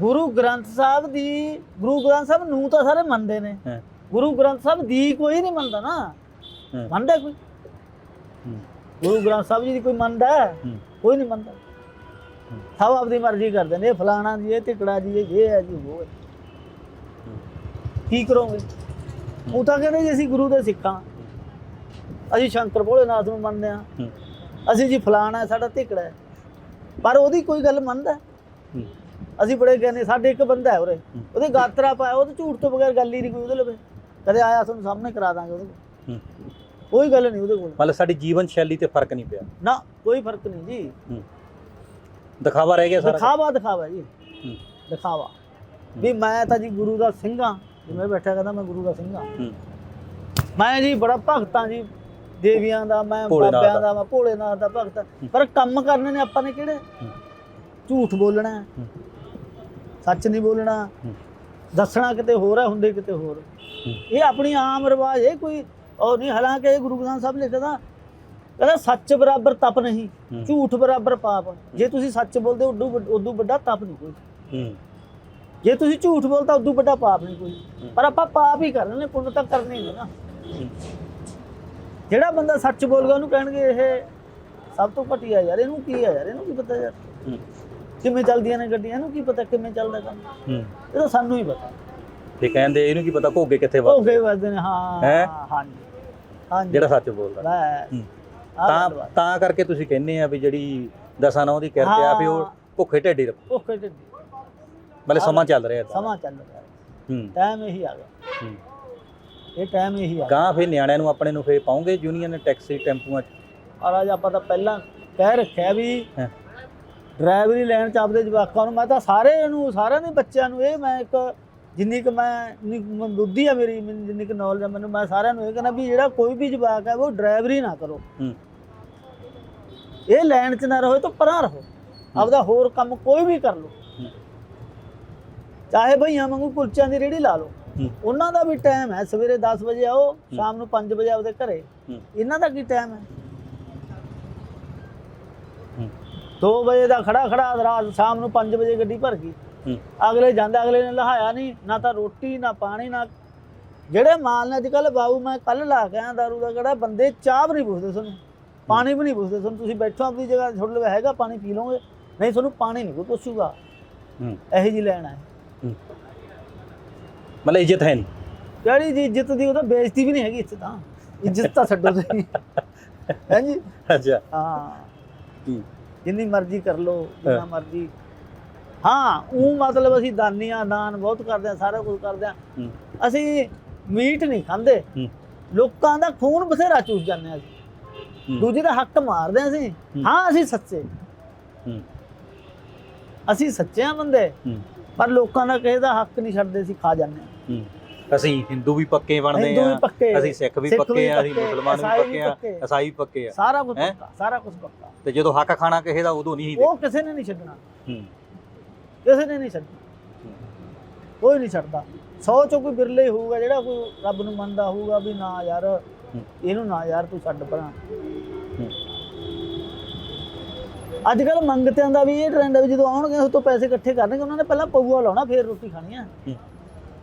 ਗੁਰੂ ਗ੍ਰੰਥ ਸਾਹਿਬ ਦੀ ਗੁਰੂ ਗ੍ਰੰਥ ਸਾਹਿਬ ਨੂੰ ਤਾਂ ਸਾਰੇ ਮੰਨਦੇ ਨੇ। ਗੁਰੂ ਗ੍ਰੰਥ ਸਾਹਿਬ ਦੀ ਕੋਈ ਨਹੀਂ ਮੰਨਦਾ ਨਾ। ਮੰਨਦਾ ਕੋਈ? ਗੁਰੂ ਗ੍ਰੰਥ ਸਾਹਿਬ ਜੀ ਦੀ ਕੋਈ ਮੰਨਦਾ? ਕੋਈ ਨਹੀਂ ਮੰਨਦਾ। ਸਭ ਆਪਦੀ ਮਰਜ਼ੀ ਕਰਦੇ ਨੇ। ਫਲਾਣਾ ਜੀ ਇਹ ਟਿਕੜਾ ਜੀ ਇਹ ਇਹ ਹੈ ਜੀ ਉਹ ਕੀ ਕਰੋਗੇ? ਉਹ ਤਾਂ ਕਹਿੰਦੇ ਜੀ ਅਸੀਂ ਗੁਰੂ ਦੇ ਸਿੱਖਾਂ। ਅਸੀਂ ਸ਼ੰਕਰ ਭੋਲੇਨਾਥ ਨੂੰ ਮੰਨਦੇ ਆ ਅਸੀਂ ਜੀ ਫਲਾਣਾ ਹੈ, ਸਾਡਾ ਧਿਕੜਾ ਹੈ। ਪਰ ਉਹਦੀ ਕੋਈ ਗੱਲ ਮੰਨਦਾ ਹੈ? ਅਸੀਂ ਬੜੇ ਕਹਿੰਦੇ ਸਾਡੇ ਇੱਕ ਬੰਦਾ ਹੈ ਉਰੇ। ਹੂੰ। ਉਹਦੇ ਗਾਤਰਾ ਪਾਇਆ ਉਹ ਤੇ ਝੂਠ ਤੋਂ ਬਗੈਰ ਗੱਲ ਹੀ ਨਹੀਂ ਕੋਈ ਉਹਦੇ ਲਵੇ। ਕਦੇ ਆਇਆ ਤੁਹਾਨੂੰ ਸਾਹਮਣੇ ਕਰਾ ਦਾਂਗੇ ਉਹਦੇ ਕੋਲ। ਹੂੰ। ਕੋਈ ਗੱਲ ਨਹੀਂ ਉਹਦੇ ਕੋਲ। ਮਤਲਬ ਸਾਡੀ ਜੀਵਨ ਸ਼ੈਲੀ ਤੇ ਫ਼ਰਕ ਨਹੀਂ ਪਿਆ। ਨਾ ਕੋਈ ਫ਼ਰਕ ਨਹੀਂ ਜੀ। ਦਿਖਾਵਾ ਰਹਿ ਗਿਆ ਸਾਰਾ। ਦਿਖਾਵਾ ਦਿਖਾਵਾ ਜੀ। ਹੂੰ। ਦਿਖਾਵਾ। ਵੀ ਮੈਂ ਤਾਂ ਜੀ ਗੁਰੂ ਦਾ ਸਿੰਘ ਹਾਂ। ਜਿਵੇਂ ਬੈਠਾ ਕਹਿੰਦਾ ਮੈਂ ਗੁਰੂ ਦਾ ਸਿੰਘ ਹਾਂ। ਹੂੰ। ਮੈਂ ਜੀ ਬੜਾ ਭਗਤਾਂ ਜੀ ਦੇਵੀਆਂ ਦਾ ਮੈਂ ਭੋਲੇਨਾਥ ਬਾਬਿਆਂ ਦਾ। ਦਾ ਮੈਂ ਭੋਲੇਨਾਥ ਦਾ ਭਗਤ ਹਾਂ। ਪਰ ਕੰਮ ਕਰਨੇ ਨੇ ਆਪਾਂ ਨੇ ਕਿਹੜੇ ਹੂੰ। ਝੂਠ ਬੋਲਣਾ ਹੈ, ਹੂੰ। ਸੱਚ ਨਹੀਂ ਬੋਲਣਾ ਹੂੰ। ਦੱਸਣਾ ਕਿਤੇ ਹੋਰ ਹੈ ਹੁੰਦੇ ਕਿਤੇ ਹੋਰ ਹੂੰ। ਇਹ ਆਪਣੀ ਆਮ ਰਿਵਾਜ ਹੈ ਕੋਈ ਔਰ ਨਹੀਂ ਹਾਲਾਂਕਿ ਇਹ ਗੁਰੂ ਗ੍ਰੰਥ ਸਾਹਿਬ ਲਿਖਦਾ ਕਹਿੰਦਾ ਸੱਚ ਬਰਾਬਰ ਤਪ ਨਹੀਂ ਹੂੰ। ਝੂਠ ਬਰਾਬਰ ਪਾਪ ਜੇ ਤੁਸੀਂ ਸੱਚ ਬੋਲਦੇ ਉਦੋਂ ਉਦੋਂ ਵੱਡਾ ਤਪ ਨਹੀਂ ਕੋਈ ਹੂੰ ਜੇ ਤੁਸੀਂ ਝੂਠ ਬੋਲਤਾ ਉਦੋਂ ਵੱਡਾ ਪਾਪ ਨਹੀਂ ਕੋਈ ਹੂੰ। ਪਰ ਆਪਾਂ ਪਾਪ ਹੀ ਕਰਨੇ ਨੇ ਪੁੰਨ ਤਾਂ ਕਰਨੇ ਨਹੀਂ ਨਾ ਹੂੰ। ਜਿਹੜਾ ਬੰਦਾ ਸੱਚ ਬੋਲਗਾ ਉਹਨੂੰ ਕਹਿਣਗੇ ਇਹ ਸਭ ਤੋਂ ਘਟੀਆ ਯਾਰ ਇਹਨੂੰ ਕੀ ਹੈ ਯਾਰ ਇਹਨੂੰ ਕੀ ਪਤਾ ਯਾਰ? ਕਿਵੇਂ ਚੱਲਦੀਆਂ ਨੇ ਗੱਡੀਆਂ ਇਹਨੂੰ ਕੀ ਪਤਾ ਕਿਵੇਂ ਚੱਲਦਾ ਕੰਮ? ਹੂੰ। ਇਹ ਤਾਂ ਸਾਨੂੰ ਹੀ ਪਤਾ। ਤੇ ਕਹਿੰਦੇ ਇਹਨੂੰ ਕੀ ਪਤਾ ਘੋਗੇ ਕਿੱਥੇ ਵੱਜਦੇ ਗਏ ਵਸਦੇ ਨੇ ਹਾਂ? ਹਾਂਜੀ ਹਾਂਜੀ। ਜਿਹੜਾ ਸੱਚ ਬੋਲਦਾ। ਤਾਂ। ਤਾਂ ਕਰਕੇ ਤੁਸੀਂ ਕਹਿੰਦੇ ਆ ਵੀ ਜਿਹੜੀ ਦਸਾਂ ਨੌ ਦੀ ਕਿਰਤ ਆ ਵੀ ਉਹ। ਭੁੱਖੇ ਢੇਡੀ ਰੱਖੋ। ਭੁੱਖੇ ਢਿੱਡ। ਮਤਲਬ ਸਮਾਂ ਚੱਲ ਰਿਹਾ ਸਮਾਂ ਚੱਲ ਰਿਹਾ। ਹੂੰ। ਟਾਈਮ ਇਹੀ ਆ ਗਿਆ। ਹੂੰ। ਇਹ ਟਾਈਮ ਇਹੀ ਆ। ਗਾਂ ਫਿਰ ਨਿਆਣਿਆਂ ਨੂੰ ਆਪਣੇ ਨੂੰ ਫੇਰ ਪਾਉਂਗੇ ਯੂਨੀਅਨ ਟੈਕਸੀ ਟੈਂਪੂਆਂ 'ਚ? ਔਰ ਅੱਜ ਆਪਾਂ ਤਾਂ ਪਹਿਲਾਂ ਕਹਿ ਰੱਖਿਆ ਵੀ ਹਾਂ। ਡਰਾਈਵਰੀ ਲੈਣ ਚ ਆਪਦੇ ਜਵਾਕਾਂ ਨੂੰ। ਮੈਂ ਤਾਂ ਸਾਰੇ ਨੂੰ ਸਾਰਿਆਂ ਦੇ ਬੱਚਿਆਂ ਨੂੰ ਇਹ ਮੈਂ ਇੱਕ ਜਿੰਨੀ ਕੁ ਮੈਂ ਕੁ ਮੈਂ ਬੁੱਧੀ ਆ ਮੇਰੀ ਮੈਨੂੰ ਜਿੰਨੀ ਕੁ ਨੌਲੇਜ ਆ ਮੈਨੂੰ ਮੈਂ ਸਾਰਿਆਂ ਨੂੰ ਇਹ ਕਹਿੰਦਾ ਵੀ ਜਿਹੜਾ ਕੋਈ ਵੀ ਜਵਾਕ ਹੈ ਉਹ ਡਰਾਈਵਰੀ ਨਾ ਕਰੋ। ਹੂੰ। ਇਹ ਲੈਣ ਚ ਨਾ ਰਹੋ ਇਹ ਤੋਂ ਪਰਾਂ ਰਹੋ। ਆਪਦਾ ਹੋਰ ਕੰਮ ਕੋਈ ਵੀ ਕਰ ਲਓ। ਹੂੰ। ਚਾਹੇ ਭਈਆਂ ਵਾਂਗੂ ਕੁਲਚਿਆਂ ਦੀ ਰੇੜੀ ਲਾ ਲਓ। ਉਹਨਾਂ ਦਾ ਵੀ ਟਾਈਮ ਹੈ ਸਵੇਰੇ 10 ਵਜੇ ਆਓ ਸ਼ਾਮ ਨੂੰ 5 ਵਜੇ ਆਪਦੇ ਘਰੇ। ਇਹਨਾਂ ਦਾ ਕੀ ਟਾਈਮ ਹੈ? ਹੂੰ। 2 ਵਜੇ ਦਾ ਖੜਾ ਖੜਾ ਰਾਤ ਸ਼ਾਮ ਨੂੰ 5 ਵਜੇ ਗੱਡੀ ਭਰ ਗਈ। ਅਗਲੇ ਜਾਂਦਾ ਅਗਲੇ ਨੇ ਲਹਾਇਆ ਨਹੀਂ ਨਾ ਤਾਂ ਰੋਟੀ ਨਾ ਪਾਣੀ ਨਾ ਜਿਹੜੇ ਮਾਲ ਨੇ ਅੱਜ ਕੱਲ ਬਾਬੂ ਮੈਂ ਕੱਲ ਲਾ ਕੇ ਆਇਆ ਦਾਰੂ ਦਾ ਕਿਹੜਾ ਬੰਦੇ ਚਾਹ ਵੀ ਨਹੀਂ ਪੁੱਛਦੇ ਤੁਹਾਨੂੰ। ਪਾਣੀ ਵੀ ਨਹੀਂ ਪੁੱਛਦੇ ਤੁਹਾਨੂੰ। ਤੁਸੀਂ ਬੈਠੋ ਆਪਣੀ ਜਗ੍ਹਾ ਤੁਹਾਡੇ ਲਵੇ ਹੈਗਾ ਪਾਣੀ ਪੀ ਲਓਗੇ। ਨਹੀਂ ਤੁਹਾਨੂੰ ਪਾਣੀ ਨਹੀਂ ਕੋਈ ਪੁੱਛੂਗਾ। ਹੂੰ। ਇਹੋ ਜੀ ਲੈਣਾ ਹੂੰ ਮਤਲਬ ਇੱਜ਼ਤ ਹੈ ਨਹੀਂ। ਕਿਹੜੀ ਜੀ ਇੱਜ਼ਤ ਦੀ ਉਹ ਤਾਂ ਬੇਇੱਜ਼ਤੀ ਵੀ ਨਹੀਂ ਹੈਗੀ ਇੱਥੇ ਤਾਂ। ਇੱਜ਼ਤ ਤਾਂ ਛੱਡੋ ਤੁਸੀਂ। ਹਾਂਜੀ ਅੱਛਾ। ਹਾਂ। ਹੂੰ ਜਿੰਨੀ ਮਰਜ਼ੀ ਕਰ ਲਓ ਜਿੰਨਾ ਮਰਜ਼ੀ। ਹਾਂ ਉਹ ਮਤਲਬ ਅਸੀਂ ਦਾਨੀਆਂ ਦਾਨ ਬਹੁਤ ਕਰਦੇ ਆ ਸਾਰਾ ਕੁਝ ਕਰਦੇ ਆ ਹੂੰ। ਅਸੀਂ ਮੀਟ ਨਹੀਂ ਖਾਂਦੇ। ਹੂੰ। ਲੋਕਾਂ ਦਾ ਖੂਨ ਬਥੇਰਾ ਚੂਸ ਜਾਂਦੇ ਆ ਅਸੀਂ। ਹੂੰ। ਦੂਜੇ ਦਾ ਹੱਕ ਮਾਰਦੇ ਆ ਅਸੀਂ। ਹੂੰ। ਹਾਂ ਅਸੀਂ ਸੱਚੇ। ਹੂੰ। ਅਸੀਂ ਸੱਚੇ ਆ ਬੰਦੇ। ਹੂੰ। ਪਰ ਲੋਕਾਂ ਦਾ ਕਿਸੇ ਦਾ ਹੱਕ ਨਹੀਂ ਛੱਡਦੇ ਅਸੀਂ ਖਾ ਜਾਂਦੇ ਆ ਅਸੀਂ ਹਿੰਦੂ ਵੀ ਪੱਕੇ ਬਣਦੇ ਹਿੰਦੂ ਵੀ ਆ ਪੱਕੇ ਅਸੀਂ ਸਿੱਖ ਵੀ ਸਿੱਖ ਵੀ ਪੱਕੇ ਆ ਅਸੀਂ ਪੱਕੇ, ਮੁਸਲਮਾਨ ਵੀ ਈਸਾਈ ਪੱਕੇ ਆ ਪੱਕੇ। ਈਸਾਈ ਵੀ ਪੱਕੇ ਆ। ਸਾਰਾ ਕੁਝ ਹੈਂ? ਪੱਕਾ ਸਾਰਾ ਕੁਝ ਪੱਕਾ। ਤੇ ਜਦੋਂ ਹੱਕ ਖਾਣਾ ਕਿਸੇ ਦਾ ਉਦੋਂ ਨਹੀਂ ਹੀ ਉਹ ਕਿਸੇ ਨੇ ਨਹੀਂ ਛੱਡਣਾ। ਹੂੰ। ਕਿਸੇ ਨੇ ਨਹੀਂ ਛੱਡਣਾ। ਕੋਈ ਨਹੀਂ ਛੱਡਦਾ। 100 ਚੋਂ ਕੋਈ ਬਿਰਲੇ ਹੀ ਹੋਊਗਾ ਜਿਹੜਾ ਕੋਈ ਰੱਬ ਨੂੰ ਮੰਨਦਾ ਹੋਊਗਾ ਵੀ ਨਾ ਯਾਰ ਇਹਨੂੰ ਨਾ ਯਾਰ ਤੂੰ ਛੱਡ ਪਰਾਂ ਹੂੰ। ਅੱਜ ਕੱਲ ਮੰਗਤਿਆਂ ਦਾ ਵੀ ਇਹ ਟ੍ਰੈਂਡ ਹੈ ਵੀ ਜਦੋਂ ਆਉਣਗੇ ਉਸ ਤੋਂ ਪੈਸੇ ਇਕੱਠੇ ਕਰਨਗੇ ਉਹਨਾਂ ਨੇ ਪਹਿਲਾਂ ਪਊਆ ਲਾਉਣਾ ਫਿਰ ਰੋਟੀ ਖਾਣੀ ਆ। ਹੂੰ।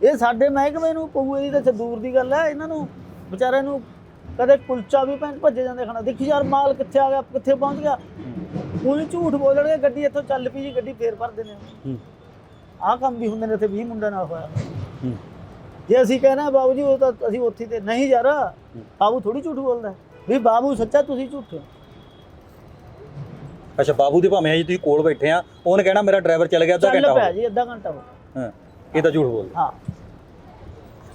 ਇਹ ਸਾਡੇ ਮਹਿਕਮੇ ਨੂੰ ਪਊਏ ਦੀ ਤਾਂ ਦੂਰ ਦੀ ਗੱਲ ਹੈ ਇਹਨਾਂ ਨੂੰ ਵਿਚਾਰਿਆਂ ਨੂੰ ਕਦੇ ਕੁਲਚਾ ਵੀ ਪੈਣ ਭੱਜੇ ਜਾਂਦੇ ਖਾਣਾ। ਦੇਖੀ ਯਾਰ ਮਾਲ ਕਿੱਥੇ ਆ ਗਿਆ ਕਿੱਥੇ ਪਹੁੰਚ ਗਿਆ? ਉਹਨੂੰ ਝੂਠ ਬੋਲਣਗੇ ਗੱਡੀ ਇੱਥੋਂ ਚੱਲ ਪਈ ਜੀ ਗੱਡੀ ਫੇਰ ਭਰ ਦਿੰਦੇ ਆਹ ਕੰਮ ਵੀ ਹੁੰਦੇ ਨੇ ਇੱਥੇ 20 ਮੁੰਡਿਆਂ ਨਾਲ ਹੋਇਆ। ਜੇ ਅਸੀਂ ਕਹਿਣਾ ਬਾਬੂ ਜੀ ਉਹ ਤਾਂ ਅਸੀਂ ਉੱਥੇ ਤੇ ਨਹੀਂ ਯਾਰ ਬਾਬੂ ਥੋੜੀ ਝੂਠ ਬੋਲਦਾ। ਵੀ ਬਾਬੂ ਸੱਚਾ ਤੁਸੀਂ ਝੂਠੇ। ਅੱਛਾ ਬਾਬੂ ਦੇ ਭਾਵੇਂ ਜੀ ਤੁਸੀਂ ਕੋਲ ਬੈਠੇ ਆ ਉਹਨੇ ਕਹਿਣਾ ਮੇਰਾ ਡਰਾਈਵਰ ਚਲ ਗਿਆ ਅੱਧਾ ਘੰਟਾ ਹੋ ਗਿਆ। ਜੀ ਅੱਧਾ ਘੰਟਾ ਹੋ ਹਾਂ। ਇਹ ਤਾਂ ਝੂਠ ਬੋਲਦਾ। ਹਾਂ।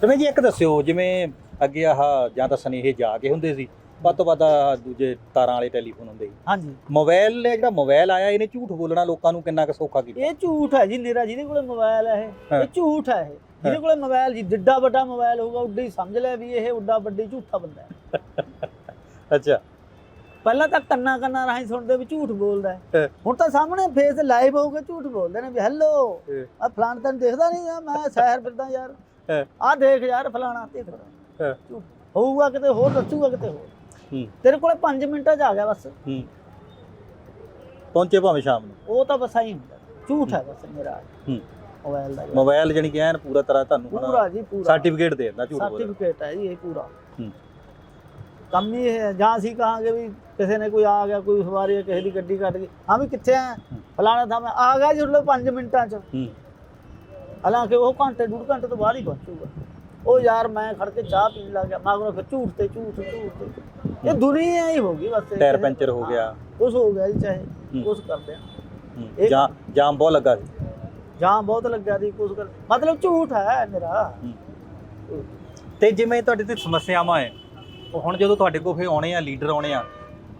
ਤੁਮੇ ਜੀ ਇੱਕ ਦੱਸਿਓ ਜਿਵੇਂ ਅੱਗੇ ਆਹ ਜਾਂ ਤਾਂ ਸਨੇਹੇ ਜਾ ਕੇ ਹੁੰਦੇ ਸੀ ਵੱਧ ਤੋਂ ਵੱਧ ਆਹ ਦੂਜੇ ਤਾਰਾਂ ਵਾਲੇ ਟੈਲੀਫੋਨ ਹੁੰਦੇ ਸੀ। ਹਾਂਜੀ। ਮੋਬਾਈਲ ਨੇ ਜਿਹੜਾ ਮੋਬਾਈਲ ਆਇਆ ਇਹਨੇ ਝੂਠ ਬੋਲਣਾ ਲੋਕਾਂ ਨੂੰ ਕਿੰਨਾ ਕੁ ਸੌਖਾ ਕੀਤਾ? ਇਹ ਝੂਠ ਹੈ ਜੀ ਨਿਰਾ ਜਿਹਦੇ ਕੋਲੇ ਮੋਬਾਈਲ ਹੈ ਇਹ। ਇਹ ਝੂਠ ਹੈ ਇਹ। ਜਿਹਦੇ ਕੋਲੇ ਮੋਬਾਈਲ ਜੀ ਜਿੱਡਾ ਵੱਡਾ ਮੋਬਾਈਲ ਹੋਊਗਾ ਉੱਡਾ ਸਮਝ ਲੈ ਵੀ ਇਹ ਉੱਡਾ ਵੱਡੀ ਝੂਠਾ ਬੰਦਾ ਹੈ। ਅੱਛਾ। ਪਹਿਲਾਂ ਤਾਂ ਕੰਨਾ ਕੰਨਾ ਰਾਹੀਂ ਸੁਣਦੇ ਵੀ ਝੂਠ ਬੋਲਦਾ ਹੈ। ਹੁਣ ਤਾਂ ਸਾਹਮਣੇ ਫੇਸ ਲਾਈਵ ਹੋ ਕੇ ਝੂਠ ਬੋਲਦੇ ਨੇ ਵੀ ਹੈਲੋ ਹਾਂ। ਆ ਫਲਾਣ ਤੈਨੂੰ ਦੇਖਦਾ ਨਹੀਂ ਆ ਮੈਂ ਸ਼ਹਿਰ ਫਿਰਦਾ ਯਾਰ। ਹਾਂ। ਆ ਦੇਖ ਯਾਰ ਫਲਾਣਾ ਹਾਂ। ਝੂਠ। ਹੋਊਗਾ ਕਿਤੇ ਹੋਰ ਦੱਸੂਗਾ ਕਿਤੇ ਹੋਰ। ਹੂੰ। ਤੇਰੇ ਕੋਲੇ 5 ਮਿੰਟਾਂ 'ਚ ਆ ਗਿਆ ਬਸ। ਹੂੰ। ਪਹੁੰਚੇ ਭਾਵੇਂ ਸ਼ਾਮ ਨੂੰ। ਉਹ ਤਾਂ ਬਸ ਆਈ ਹੁੰਦਾ। ਝੂਠ ਹੈ ਬਸ ਮੇਰਾ। ਹੂੰ। ਮੋਬਾਈਲ ਦਾ ਮੋਬਾਈਲ ਜਣੀ ਕਿ ਐਨ ਪੂਰਾ ਤਰ੍ਹਾਂ ਤੁਹਾਨੂੰ ਪੂਰਾ ਜੀ ਪੂਰਾ। ਸਰਟੀਫਿਕੇਟ ਦੇ ਦਿੰਦਾ ਝੂਠ ਬੋਲਣ ਸਰਟੀਫਿਕੇਟ ਹੈ ਜੀ ਇਹ ਪੂਰਾ। ਹੂੰ। ਕੰਮ ਹੀ ਇਹ ਹੈ। ਜਾਂ ਅਸੀਂ ਕਹਾਂਗੇ ਵੀ ਕਿਸੇ ਨੇ ਕੋਈ ਆ ਗਿਆ ਕੋਈ ਸਵਾਰੀ ਹੈ, ਕਿਸੇ ਦੀ ਗੱਡੀ ਕੱਢ ਗਈ। ਹਾਂ ਵੀ ਕਿੱਥੇ ਆ ਫਲਾਣਾ ਥਾਂ ਮੈਂ ਆ ਗਿਆ ਜੀ ਉਹਦੇ 5 ਮਿੰਟਾਂ 'ਚ। ਹੂੰ। ਹਾਲਾਂਕਿ ਉਹ ਘੰਟੇ ਡੂਢ ਘੰਟੇ ਤੋਂ ਬਾਅਦ ਹੀ ਪਹੁੰਚੂਗਾ ਉਹ ਯਾਰ ਮੈਂ ਖੜ ਕੇ ਚਾਹ ਪੀਣ ਲੱਗ ਗਿਆ। ਮਗਰੋਂ ਫਿਰ ਝੂਠ ਤੇ ਝੂਠ ਝੂਠ ਤੇ। ਇਹ ਦੁਨੀਆ ਹੀ ਹੋ ਗਈ ਬਸ। ਇਹ ਟਾਇਰ ਪੈਂਚਰ ਹੋ ਗਿਆ। ਕੁਛ ਹੋ ਗਿਆ ਜੀ ਚਾਹੇ ਹੂੰ। ਕੁਛ ਕਰਦੇ ਆ ਹੂੰ, ਇਹ- ਜਾਂ ਜਾਮ ਬਹੁਤ ਲੱਗਾ ਸੀ। ਜਾਂ ਬਹੁਤ ਲੱਗਿਆ ਦੀ ਕੁਛ ਕਰ ਮਤਲਬ ਝੂਠ ਹੈ ਮੇਰਾ। ਤੇ ਜਿਵੇਂ ਤੁਹਾਡੇ ਤੇ ਸਮੱਸਿਆਵਾਂ ਹੈ ਹੁਣ ਜਦੋਂ ਤੁਹਾਡੇ ਕੋਲ ਫੇ ਆਉਣੇ ਆ ਲੀਡਰ ਆਉਣੇ ਆ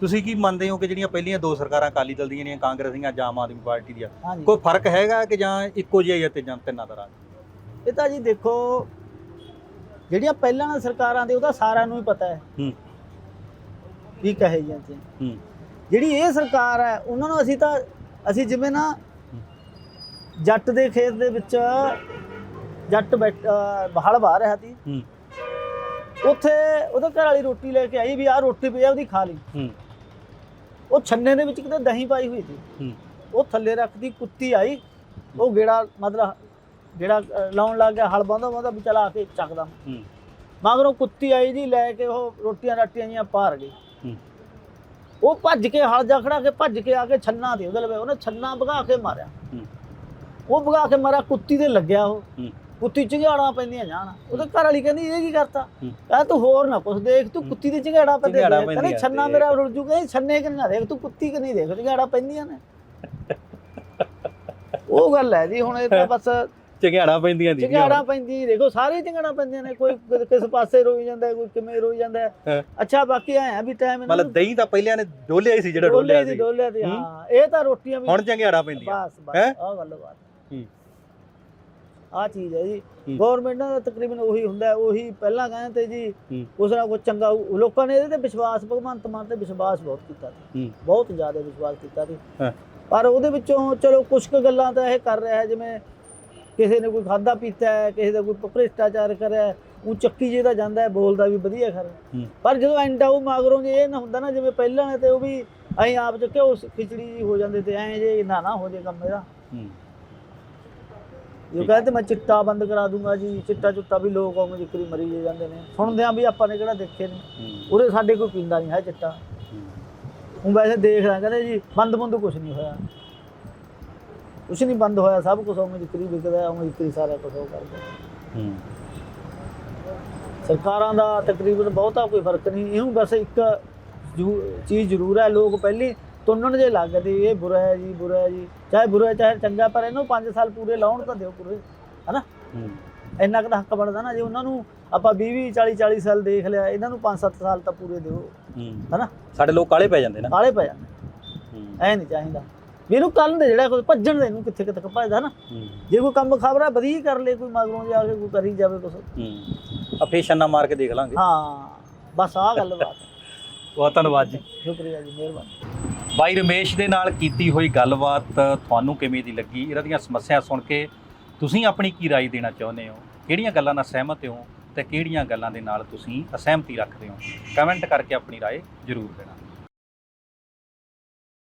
ਤੁਸੀਂ ਕੀ ਮੰਨਦੇ ਹੋ ਕਿ ਜਿਹੜੀਆਂ ਪਹਿਲੀਆਂ ਦੋ ਸਰਕਾਰਾਂ ਅਕਾਲੀ ਦਲ ਦੀਆਂ ਨੇ ਕਾਂਗਰਸ ਦੀਆਂ ਜਾਂ ਆਮ ਆਦਮੀ ਪਾਰਟੀ ਦੀਆਂ ਕੋਈ ਫ਼ਰਕ ਹੈਗਾ ਕਿ ਜਾਂ ਇੱਕੋ ਜਿਹਾ ਹੀ ਹੈ ਤੇ ਜਾਂ ਤਿੰਨਾਂ ਦਾ? ਰਾਜ ਇਹ ਤਾਂ ਜੀ ਦੇਖੋ ਜਿਹੜੀਆਂ ਪਹਿਲਾਂ ਵਾਲੀਆਂ ਸਰਕਾਰਾਂ ਦੇ ਉਹਦਾ ਸਾਰਿਆਂ ਨੂੰ ਹੀ ਪਤਾ ਹੈ। ਹੂੰ। ਕੀ ਕਹੇ ਜਾਂਦੇ। ਹੂੰ। ਜਿਹੜੀ ਇਹ ਸਰਕਾਰ ਹੈ ਉਹਨਾਂ ਨੂੰ ਅਸੀਂ ਤਾਂ ਅਸੀਂ ਜਿਵੇਂ ਨਾ ਜੱਟ ਦੇ ਖੇਤ ਦੇ ਵਿੱਚ ਜੱਟ ਬੈਠ ਅਹ ਹਲ ਵਾਹ ਰਿਹਾ ਸੀ। ਹੂੰ। ਉੱਥੇ ਉਹਦੇ ਘਰ ਵਾਲੀ ਰੋਟੀ ਲੈ ਕੇ ਆਈ ਵੀ ਆਹ ਰੋਟੀ ਪਈ ਆ ਉਹਦੀ ਖਾ ਲਈ। ਹੂੰ। ਉਹ ਛੰਨੇ ਦੇ ਵਿੱਚ ਕਿਤੇ ਦਹੀਂ ਪਾਈ ਹੋਈ ਸੀ। ਹੂੰ। ਉਹ ਥੱਲੇ ਰੱਖਦੀ ਕੁੱਤੀ ਆਈ। ਉਹ ਗੇੜਾ ਮਤਲਬ ਜਿਹੜਾ ਲਾਉਣ ਲੱਗ ਗਿਆ ਹਲ ਬਾਂਦਾ ਬਾਂਦਾ ਵੀ ਚਲਾ ਕੇ ਚੱਕਦਾ। ਹੂੰ। ਮਗਰੋਂ ਕੁੱਤੀ ਆਈ ਜੀ ਲੈ ਕੇ ਉਹ ਰੋਟੀਆਂ ਰਾਟੀਆਂ ਜੀਆਂ ਪਾਰ ਗਈ। ਹੂੰ। ਉਹ ਭੱਜ ਕੇ ਹਲ ਜਾ ਖੜਾ ਕੇ ਭੱਜ ਕੇ ਆ ਕੇ ਛੰਨਾ ਦੇ ਉਹਦੇ ਲਵੇ। ਉਹਨੇ ਛੰਨਾ ਭਗਾ ਕੇ ਮਾਰਿਆ। ਹੂੰ। ਉਹ ਭਗਾ ਕੇ ਮਾਰਿਆ ਕੁੱਤੀ ਦੇ ਲੱਗਿਆ ਉਹ। ਹੂੰ। ਕੁੱਤੀ ਚਿਹਾੜਾ ਪੈਂਦੀਆਂ ਜਾਣ ਉਹਦੇ ਘਰ ਵਾਲੀ ਕਹਿੰਦੀ ਇਹ ਕੀ ਕਰਤਾ। ਕਹ ਤੂੰ ਹੋਰ ਨਾ ਕੁਛ ਦੇਖ ਤੂੰ ਕੁੱਤੀ ਦੇ ਚਿਹਾੜਾ ਪੈਂਦੇ। ਕਹਿੰਦੀ ਛੰਨਾ। ਮੇਰਾ ਰੁੜ ਜੂਗਾ ਛੰਨੇ ਕਿ ਨਾ ਦੇਖ ਤੂੰ ਕੁੱਤੀ ਕਿ ਨਹੀਂ ਦੇਖ ਚਿਹਾੜਾ ਪੈਂਦੀਆਂ ਨੇ ਉਹ ਗੱਲ ਹੈ ਜੀ ਹੁਣ ਇਹ ਤਾਂ ਬਸ ਚਿਹਾੜਾ ਪੈਂਦੀਆਂ ਦੀ ਚਿਹਾੜਾ ਪੈਂਦੀ ਦੇਖੋ ਸਾਰੇ ਚਿਹਾੜਾ ਪੈਂਦੀਆਂ ਨੇ ਕੋਈ ਕਿਸ ਪਾਸੇ ਰੋਈ ਜਾਂਦਾ ਕੋਈ ਕਿਵੇਂ ਰੋਈ ਜਾਂਦਾ। ਅੱਛਾ ਬਾਕੀ ਆਇਆ ਵੀ ਟਾਈਮ ਇਹਨਾਂ ਮਤਲਬ ਦਹੀਂ ਤਾਂ ਪਹਿਲਿਆਂ ਨੇ ਡੋਲਿਆ ਹੀ ਸੀ ਜਿਹੜਾ ਡੋਲੇ ਡੋਲਿਆ ਸੀ ਡੋਲੇ ਦੀ ਹੂੰ। ਇਹ ਤਾਂ ਰੋਟੀਆਂ ਵੀ ਹੁਣ ਚੰਗਿਆੜਾ ਪੈਂਦੀਆਂ ਬਸ ਬਸ? ਆਹ ਗੱਲ ਬਾਤ ਹੂੰ। ਆ ਚੀਜ਼ ਹੈ ਜੀ। ਗਵਰਨਮੈਂਟ ਦਾ ਤਕਰੀਬਨ ਉਹੀ ਹੁੰਦਾ ਹੈ, ਉਹੀ ਪਹਿਲਾਂ ਕਹਿੰਦੇ ਤੇ ਜੀ। ਉਸ ਨਾਲ ਕੋਈ ਚੰਗਾ ਲੋਕਾਂ ਨੇ ਇਹਦੇ ਤੇ ਵਿਸ਼ਵਾਸ ਭਗਵੰਤ ਮਾਨ ਤੇ ਵਿਸ਼ਵਾਸ ਬਹੁਤ ਕੀਤਾ ਸੀ ਬਹੁਤ ਜ਼ਿਆਦਾ ਵਿਸ਼ਵਾਸ ਕੀਤਾ ਸੀ। ਪਰ ਉਹਦੇ ਵਿੱਚੋਂ ਚਲੋ ਕੁਝ ਕੁ ਗੱਲਾਂ ਤਾਂ ਇਹ ਕਰ ਰਿਹਾ ਹੈ ਜਿਵੇਂ ਕਿਸੇ ਨੇ ਕੋਈ ਖਾਦਾ ਪੀਤਾ ਹੈ ਕਿਸੇ ਦਾ ਕੋਈ ਭ੍ਰਿਸ਼ਟਾਚਾਰ ਕਰਿਆ ਉਹ ਚੱਕੀ ਜੇ ਦਾ ਜਾਂਦਾ ਹੈ ਬੋਲਦਾ ਵੀ ਵਧੀਆ ਖਰ। ਪਰ ਜਦੋਂ ਐਂਡ ਆਉ ਮਗਰੋਂ ਜੇ ਇਹ ਨਾ ਹੁੰਦਾ ਨਾ ਜਿਵੇਂ ਪਹਿਲਾਂ ਨੇ ਤੇ ਉਹ ਵੀ ਅਸੀਂ ਆਪ ਚ ਖਿਚੜੀ ਜੀ ਹੋ ਜਾਂਦੇ ਤੇ ਐਂ ਜੇ ਨਾ ਨਾ ਹੋ ਜੇ ਕੰਮ ਇਹਦਾ ਜੋ ਕਹਿੰਦੇ ਮੈਂ ਚਿੱਟਾ ਬੰਦ ਕਰਾ ਦੂੰਗਾ ਜੀ ਚਿੱਟਾ ਚੁੱਟਾ ਵੀ ਲੋਕ ਆਉਂਗੇ ਜਿਕਰੀ ਮਰੀ ਜਾਂਦੇ ਨੇ। ਸੁਣਦੇ ਆ ਵੀ ਆਪਾਂ ਨੇ ਕਿਹੜਾ ਦੇਖੇ ਨੇ। ਉਰੇ ਸਾਡੇ ਕੋਈ ਪੀਂਦਾ ਨਹੀਂ ਹੈ ਚਿੱਟਾ। ਹੂੰ। ਹੁਣ ਵੈਸੇ ਦੇਖ ਰਿਹਾ ਕਹਿੰਦੇ ਜੀ ਬੰਦ ਬੰਦ ਕੁਝ ਨਹੀਂ ਹੋਇਆ। ਕੁਝ ਨਹੀਂ ਬੰਦ ਹੋਇਆ ਸਭ ਕੁਝ ਉਵੇਂ ਜਿਕਰੀ ਵਿਕਦਾ ਉਵੇਂ ਜਿਕਰੀ ਸਾਰਾ ਕੁਝ ਉਹ ਕਰਦੇ। ਹੂੰ। ਸਰਕਾਰਾਂ ਦਾ ਤਕਰੀਬਨ ਬਹੁਤਾ ਕੋਈ ਫ਼ਰਕ ਨਹੀਂ। ਇਹਨੂੰ ਬਸ ਇੱਕ ਚੀਜ਼ ਜ਼ਰੂਰ ਹੈ ਲੋਕ ਪਹਿਲੀ ਤੁੰਨਣ ਜੇ ਲੱਗਦੇ ਇਹ ਬੁਰਾ ਹੈ ਜੀ ਬੁਰਾ ਹੈ ਜੀ। ਚਾਹੇ ਬੁਰਾ ਹੈ ਚਾਹੇ ਚੰਗਾ ਪਰ ਇਹਨੂੰ 5 ਸਾਲ ਪੂਰੇ ਲਾਉਣ ਤਾਂ ਦਿਓ ਪੂਰੇ ਹਨਾ? ਇੰਨਾ ਕੁ ਤਾਂ ਹੱਕ ਬਣਦਾ ਨਾ ਜੇ ਉਹਨਾਂ ਨੂੰ ਆਪਾਂ 20 20 40 40 ਸਾਲ ਦੇਖ ਲਿਆ ਇਹਨਾਂ ਨੂੰ 5-7 ਸਾਲ ਤਾਂ ਪੂਰੇ ਦਿਓ ਹਨਾ? ਸਾਡੇ ਲੋਕ ਕਾਲੇ ਪੈ ਜਾਂਦੇ ਨਾ। ਕਾਲੇ ਪੈ ਜਾਂਦੇ। ਐ ਨਹੀਂ ਚਾਹੀਦਾ। ਇਹਨੂੰ ਕੱਲ ਦੇ ਜਿਹੜਾ ਕੋਈ ਭੱਜਣ ਦੇ ਇਹਨੂੰ ਕਿੱਥੇ ਕਿੱਥੇ ਭੱਜਦਾ ਨਾ ਜੇ ਕੋਈ ਕੰਮ ਖਬਰ ਵਧੀਆ ਕਰ ਲੇ ਕੋਈ ਮਗਰੋਂ ਜਾ ਕੇ ਕੋਈ ਕਰੀ ਜਾਵੇ ਕੁਛ। ਹੂੰ। ਛੰਨਾ ਮਾਰ ਕੇ ਦੇਖ ਲਾਂਗੇ। ਹਾਂ ਬਸ ਆਹ ਗੱਲ ਬਾਤ। ਬਹੁਤ ਧੰਨਵਾਦ ਜੀ ਸ਼ੁਕਰੀਆ ਜੀ ਮਿਹਰਬਾਨੀ ਬਾਈ ਰਮੇਸ਼ ਦੇ ਨਾਲ ਕੀਤੀ ਹੋਈ ਗੱਲਬਾਤ ਤੁਹਾਨੂੰ ਕਿਵੇਂ ਦੀ ਲੱਗੀ ਇਹਨਾਂ ਦੀਆਂ ਸਮੱਸਿਆ ਸੁਣ ਕੇ ਤੁਸੀਂ ਆਪਣੀ ਕੀ رائے ਦੇਣਾ ਚਾਹੁੰਦੇ ਹੋ ਕਿਹੜੀਆਂ ਗੱਲਾਂ ਨਾਲ ਸਹਿਮਤ ਹੋ ਤੇ ਕਿਹੜੀਆਂ ਗੱਲਾਂ ਦੇ ਨਾਲ ਤੁਸੀਂ ਅਸਹਿਮਤੀ ਰੱਖਦੇ ਹੋ ਕਮੈਂਟ ਕਰਕੇ ਆਪਣੀ رائے ਜ਼ਰੂਰ ਦੇਣਾ